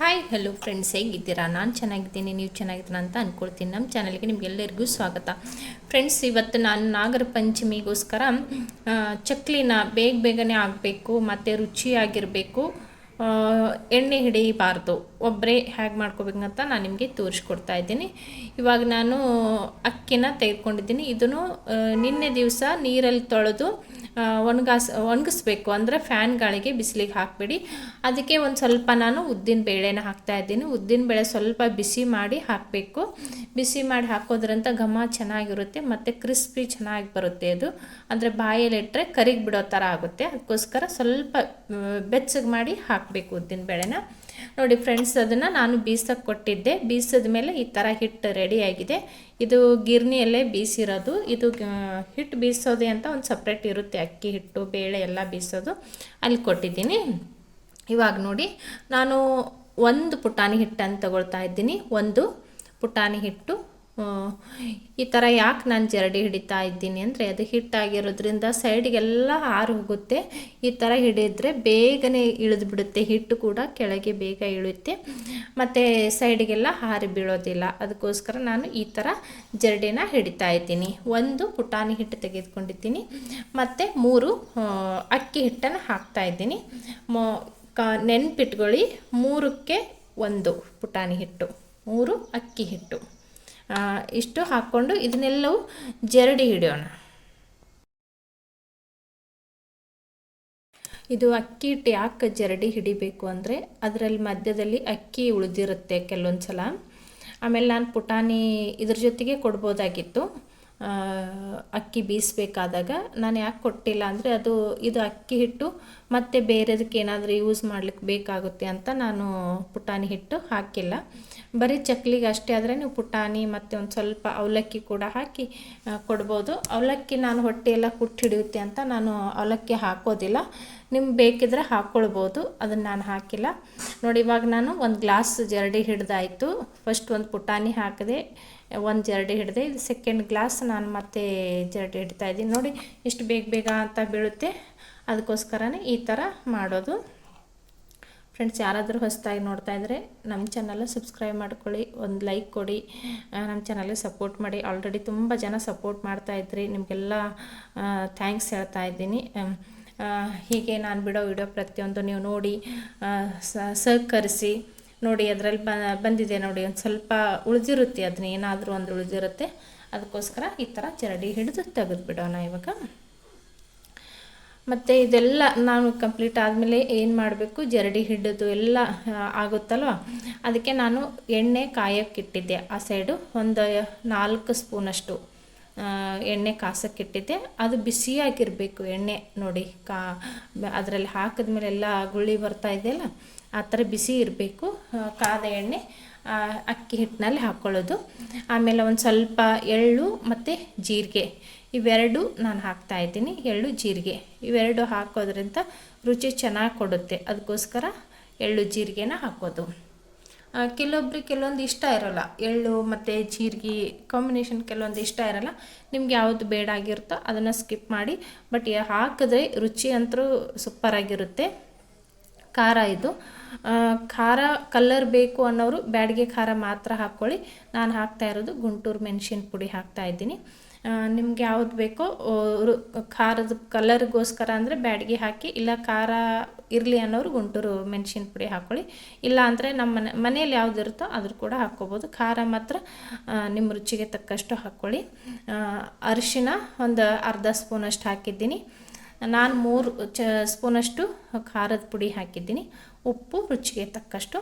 Hi hello friends ಹೇಗಿದ್ದೀರಾ? ನಾನು ಚೆನ್ನಾಗಿದ್ದೀನಿ, ನೀವು ಚೆನ್ನಾಗಿದ್ದೀರಾ ಅಂತ ಅಂದ್ಕೊಳ್ತೀನಿ ನಮ್ಮ ಚಾನಲ್ಗೆ ನಿಮಗೆಲ್ಲರಿಗೂ ಸ್ವಾಗತ. ಫ್ರೆಂಡ್ಸ್ ಇವತ್ತು ನಾನು ನಾಗರ ಪಂಚಮಿಗೋಸ್ಕರ ಚಕ್ಲಿನ ಬೇಗ ಬೇಗನೆ ಆಗಬೇಕು ಮತ್ತು ರುಚಿಯಾಗಿರಬೇಕು ಎಣ್ಣೆ ಹಿಡಿಯಬಾರ್ದು ಒಬ್ಬರೇ ಹೇಗೆ ಮಾಡ್ಕೋಬೇಕಂತ ನಾನು ನಿಮಗೆ ತೋರಿಸ್ಕೊಡ್ತಾ ಇದ್ದೀನಿ. ಇವಾಗ ನಾನು ಅಕ್ಕಿನ ತೆಗೆದುಕೊಂಡಿದ್ದೀನಿ. ಇದನ್ನು ನಿನ್ನೆ ದಿವಸ ನೀರಲ್ಲಿ ತೊಳೆದು ಒಣಗಾಸ್, ಒಣಗಿಸ್ಬೇಕು. ಅಂದರೆ ಫ್ಯಾನ್ ಗಾಳಿಗೆ ಬಿಸಿಲಿಗೆ ಹಾಕಬೇಡಿ. ಅದಕ್ಕೆ ಒಂದು ಸ್ವಲ್ಪ ನಾನು ಉದ್ದಿನ ಬೇಳೆನ ಹಾಕ್ತಾ ಇದ್ದೀನಿ. ಉದ್ದಿನ ಬೇಳೆ ಸ್ವಲ್ಪ ಬಿಸಿ ಮಾಡಿ ಹಾಕಬೇಕು. ಬಿಸಿ ಮಾಡಿ ಹಾಕೋದ್ರಂತ ಘಮ ಚೆನ್ನಾಗಿರುತ್ತೆ, ಮತ್ತು ಕ್ರಿಸ್ಪಿ ಚೆನ್ನಾಗಿ ಬರುತ್ತೆ ಅದು. ಅಂದರೆ ಬಾಯಲ್ಲಿಟ್ಟರೆ ಕರಿಗೆ ಬಿಡೋ ಥರ ಆಗುತ್ತೆ. ಅದಕ್ಕೋಸ್ಕರ ಸ್ವಲ್ಪ ಬೆಚ್ಚಗೆ ಮಾಡಿ ಹಾಕಬೇಕು ಉದ್ದಿನ ಬೇಳೆನ. ನೋಡಿ ಫ್ರೆಂಡ್ಸ್ ಅದನ್ನು ನಾನು ಬೀಸಕ್ಕೆ ಕೊಟ್ಟಿದ್ದೆ. ಬೀಸಿದ ಮೇಲೆ ಈ ಥರ ಹಿಟ್ಟು ರೆಡಿಯಾಗಿದೆ ಇದು ಗಿರ್ನಿಯಲ್ಲೇ ಬೀಸಿರೋದು. ಇದು ಹಿಟ್ಟು ಬೀಸೋದೆ ಅಂತ ಒಂದು ಸಪ್ರೇಟ್ ಇರುತ್ತೆ. ಅಕ್ಕಿ ಹಿಟ್ಟು, ಬೇಳೆ ಎಲ್ಲ ಬೀಸೋದು. ಅಲ್ಲಿ ಕೊಟ್ಟಿದ್ದೀನಿ. ಇವಾಗ ನೋಡಿ, ನಾನು ಒಂದು ಪುಟಾಣಿ ಹಿಟ್ಟನ್ನು ತಗೊಳ್ತಾ ಇದ್ದೀನಿ. ಒಂದು ಪುಟಾಣಿ ಹಿಟ್ಟು ಈ ಥರ ಯಾಕೆ ನಾನು ಜರಡಿ ಹಿಡಿತಾ ಇದ್ದೀನಿ ಅಂದರೆ ಅದು ಹಿಟ್ಟಾಗಿರೋದ್ರಿಂದ ಸೈಡಿಗೆಲ್ಲ ಹಾರು ಹೋಗುತ್ತೆ. ಈ ಥರ ಹಿಡಿದ್ರೆ ಬೇಗನೆ ಇಳಿದು ಬಿಡುತ್ತೆ ಹಿಟ್ಟು ಕೂಡ ಕೆಳಗೆ ಬೇಗ ಇಳಿಯುತ್ತೆ. ಮತ್ತು ಸೈಡಿಗೆಲ್ಲ ಹಾರಿ ಬೀಳೋದಿಲ್ಲ. ಅದಕ್ಕೋಸ್ಕರ ನಾನು ಈ ಥರ ಜರಡಿನ ಹಿಡಿತಾ ಇದ್ದೀನಿ. ಒಂದು ಪುಟಾಣಿ ಹಿಟ್ಟು ತೆಗೆದುಕೊಂಡಿದ್ದೀನಿ. ಮತ್ತು ಮೂರು ಅಕ್ಕಿ ಹಿಟ್ಟನ್ನು ಹಾಕ್ತಾ ಇದ್ದೀನಿ. ಕ, ನೆನ್ಪಿಟ್ಕೊಳ್ಳಿ. ಮೂರಕ್ಕೆ ಒಂದು ಪುಟಾಣಿ ಹಿಟ್ಟು, ಮೂರು ಅಕ್ಕಿ ಹಿಟ್ಟು. ಇಷ್ಟು ಹಾಕ್ಕೊಂಡು ಇದನ್ನೆಲ್ಲವೂ ಜರಡಿ ಹಿಡಿಯೋಣ. ಇದು ಅಕ್ಕಿ ಹಿಟ್ಟು ಯಾಕೆ ಜರಡಿ ಹಿಡಿಬೇಕು ಅಂದರೆ ಅದರಲ್ಲಿ ಮಧ್ಯದಲ್ಲಿ ಅಕ್ಕಿ ಉಳಿದಿರುತ್ತೆ ಕೆಲವೊಂದು ಸಲ ಆಮೇಲೆ ನಾನು ಪುಟಾಣಿ ಇದ್ರ ಜೊತೆಗೆ ಕೊಡ್ಬೋದಾಗಿತ್ತು. ಅಕ್ಕಿ ಬೀಸಬೇಕಾದಾಗ. ನಾನು ಯಾಕೆ ಕೊಟ್ಟಿಲ್ಲ ಅಂದರೆ ಅದು ಇದು ಅಕ್ಕಿ ಹಿಟ್ಟು ಮತ್ತು ಬೇರೆದಕ್ಕೆ ಏನಾದರೂ ಯೂಸ್ ಮಾಡ್ಲಿಕ್ಕೆ ಬೇಕಾಗುತ್ತೆ ಅಂತ ನಾನು ಪುಟಾಣಿ ಹಿಟ್ಟು ಹಾಕಿಲ್ಲ. ಬರೀ ಚಕ್ಲಿಗೆ ಅಷ್ಟೇ ಆದರೆ ನೀವು ಪುಟಾಣಿ ಮತ್ತು ಒಂದು ಸ್ವಲ್ಪ ಅವಲಕ್ಕಿ ಕೂಡ ಹಾಕಿ ಕೊಡ್ಬೋದು. ಅವಲಕ್ಕಿ ನಾನು ಹೊಟ್ಟೆಯೆಲ್ಲ ಕುಟ್ಟಿ ಹಿಡಿಯುತ್ತೆ ಅಂತ ನಾನು ಅವಲಕ್ಕಿ ಹಾಕೋದಿಲ್ಲ. ನಿಮ್ಗೆ ಬೇಕಿದ್ರೆ ಹಾಕ್ಕೊಳ್ಬೋದು ಅದನ್ನು ನಾನು ಹಾಕಿಲ್ಲ. ನೋಡಿ, ಇವಾಗ ನಾನು ಒಂದು ಗ್ಲಾಸ್ ಜರಡಿ ಹಿಡ್ದಾಯಿತು. ಫಸ್ಟ್ ಒಂದು ಪುಟಾಣಿ ಹಾಕಿದೆ, ಒಂದು ಜರಡಿ ಹಿಡಿದೆ. ಇದು ಸೆಕೆಂಡ್ ಗ್ಲಾಸ್ ನಾನು ಮತ್ತೆ ಜರಡಿ ಹಿಡ್ತಾ ಇದ್ದೀನಿ. ನೋಡಿ ಎಷ್ಟು ಬೇಗ ಬೇಗ ಅಂತ ಬೀಳುತ್ತೆ. ಅದಕ್ಕೋಸ್ಕರನೇ ಈ ಥರ ಮಾಡೋದು. ಫ್ರೆಂಡ್ಸ್ ಯಾರಾದರೂ ಹೊಸದಾಗಿ ನೋಡ್ತಾ ಇದ್ದರೆ ನಮ್ಮ ಚಾನಲ್ ಸಬ್ಸ್ಕ್ರೈಬ್ ಮಾಡ್ಕೊಳ್ಳಿ, ಒಂದು ಲೈಕ್ ಕೊಡಿ. ನಮ್ಮ ಚಾನಲ್ಗೆ ಸಪೋರ್ಟ್ ಮಾಡಿ. ಆಲ್ರೆಡಿ ತುಂಬ ಜನ ಸಪೋರ್ಟ್ ಮಾಡ್ತಾ ಇದ್ರಿ. ನಿಮಗೆಲ್ಲ ಥ್ಯಾಂಕ್ಸ್ ಹೇಳ್ತಾ ಇದ್ದೀನಿ. ಹೀಗೆ ನಾನು ಬಿಡೋ ವಿಡಿಯೋ ಪ್ರತಿಯೊಂದು ನೀವು ನೋಡಿ ಸಹಕರಿಸಿ ನೋಡಿ, ಅದರಲ್ಲಿ ಬಂದಿದೆ ನೋಡಿ, ಒಂದು ಸ್ವಲ್ಪ ಉಳಿದಿರುತ್ತೆ ಅದನ್ನ ಏನಾದರೂ ಒಂದು ಉಳಿದಿರುತ್ತೆ. ಅದಕ್ಕೋಸ್ಕರ ಈ ಥರ ಚರಡಿ ಹಿಡಿದು ತೆಗೆದು ಬಿಡೋಣ ಇವಾಗ. ಮತ್ತು ಇದೆಲ್ಲ ನಾನು ಕಂಪ್ಲೀಟ್ ಆದಮೇಲೆ ಏನು ಮಾಡಬೇಕು? ಜರಡಿ ಹಿಡಿದು ಎಲ್ಲ ಆಗುತ್ತಲ್ವ? ಅದಕ್ಕೆ ನಾನು ಎಣ್ಣೆ ಕಾಯೋಕ್ಕಿಟ್ಟಿದ್ದೆ. ಆ ಸೈಡು ಒಂದು ನಾಲ್ಕು ಸ್ಪೂನಷ್ಟು ಎಣ್ಣೆ ಕಾಸಕ್ಕಿಟ್ಟಿದ್ದೆ. ಅದು ಬಿಸಿಯಾಗಿರಬೇಕು ಎಣ್ಣೆ ನೋಡಿ. ಕಾ, ಅದರಲ್ಲಿ ಹಾಕಿದ್ಮೇಲೆ ಎಲ್ಲ ಗುಳ್ಳಿ ಬರ್ತಾ ಇದೆಯಲ್ಲ, ಆ ಥರ ಬಿಸಿ ಇರಬೇಕು. ಕಾದ ಎಣ್ಣೆ ಅಕ್ಕಿ ಹಿಟ್ಟಿನಲ್ಲಿ ಹಾಕ್ಕೊಳ್ಳೋದು ಆಮೇಲೆ ಒಂದು ಸ್ವಲ್ಪ ಎಳ್ಳು ಮತ್ತು ಜೀರಿಗೆ. ಇವೆರಡು ನಾನು ಹಾಕ್ತಾ ಇದ್ದೀನಿ. ಎಳ್ಳು ಜೀರಿಗೆ. ಇವೆರಡು ಹಾಕೋದ್ರಿಂದ ರುಚಿ ಚೆನ್ನಾಗಿ ಕೊಡುತ್ತೆ. ಅದಕ್ಕೋಸ್ಕರ ಎಳ್ಳು ಜೀರಿಗೆನ ಹಾಕೋದು. ಕೆಲವೊಬ್ರಿಗೆ ಕೆಲವೊಂದು ಇಷ್ಟ ಇರೋಲ್ಲ. ಎಳ್ಳು ಮತ್ತು ಜೀರಿಗೆ ಕಾಂಬಿನೇಷನ್ ಕೆಲವೊಂದು ಇಷ್ಟ ಇರೋಲ್ಲ. ನಿಮ್ಗೆ ಯಾವುದು ಬೇಡ ಆಗಿರುತ್ತೋ ಅದನ್ನು ಸ್ಕಿಪ್ ಮಾಡಿ. ಬಟ್ ಹಾಕಿದ್ರೆ ರುಚಿ ಅಂತೂ ಸೂಪರಾಗಿರುತ್ತೆ ಖಾರ ಇದು. ಖಾರ ಕಲ್ಲರ್ ಬೇಕು ಅನ್ನೋರು ಬ್ಯಾಡಿಗೆ ಖಾರ ಮಾತ್ರ ಹಾಕ್ಕೊಳ್ಳಿ. ನಾನು ಹಾಕ್ತಾ ಇರೋದು ಗುಂಟೂರು ಮೆಣಸಿನ ಪುಡಿ ಹಾಕ್ತಾ ಇದ್ದೀನಿ. ನಿಮ್ಗೆ ಯಾವ್ದು ಬೇಕೋ ಖಾರದ ಕಲರ್ಗೋಸ್ಕರ ಅಂದರೆ ಬ್ಯಾಡಿಗೆ ಹಾಕಿ, ಇಲ್ಲ ಖಾರ ಇರಲಿ ಅನ್ನೋರು ಗುಂಟೂರು ಮೆಣಸಿನ ಪುಡಿ ಹಾಕ್ಕೊಳ್ಳಿ ಇಲ್ಲ ಅಂದರೆ ನಮ್ಮ ಮನೆ ಮನೇಲಿ ಯಾವ್ದು ಇರುತ್ತೋ ಅದ್ರ ಕೂಡ ಹಾಕ್ಕೋಬೋದು. ಖಾರ ಮಾತ್ರ ನಿಮ್ಮ ರುಚಿಗೆ ತಕ್ಕಷ್ಟು ಹಾಕ್ಕೊಳ್ಳಿ ಅರಿಶಿನ ಒಂದು ಅರ್ಧ ಸ್ಪೂನಷ್ಟು ಹಾಕಿದ್ದೀನಿ. ನಾನು ಮೂರು ಚ, ಸ್ಪೂನಷ್ಟು ಖಾರದ ಪುಡಿ ಹಾಕಿದ್ದೀನಿ. ಉಪ್ಪು ರುಚಿಗೆ ತಕ್ಕಷ್ಟು.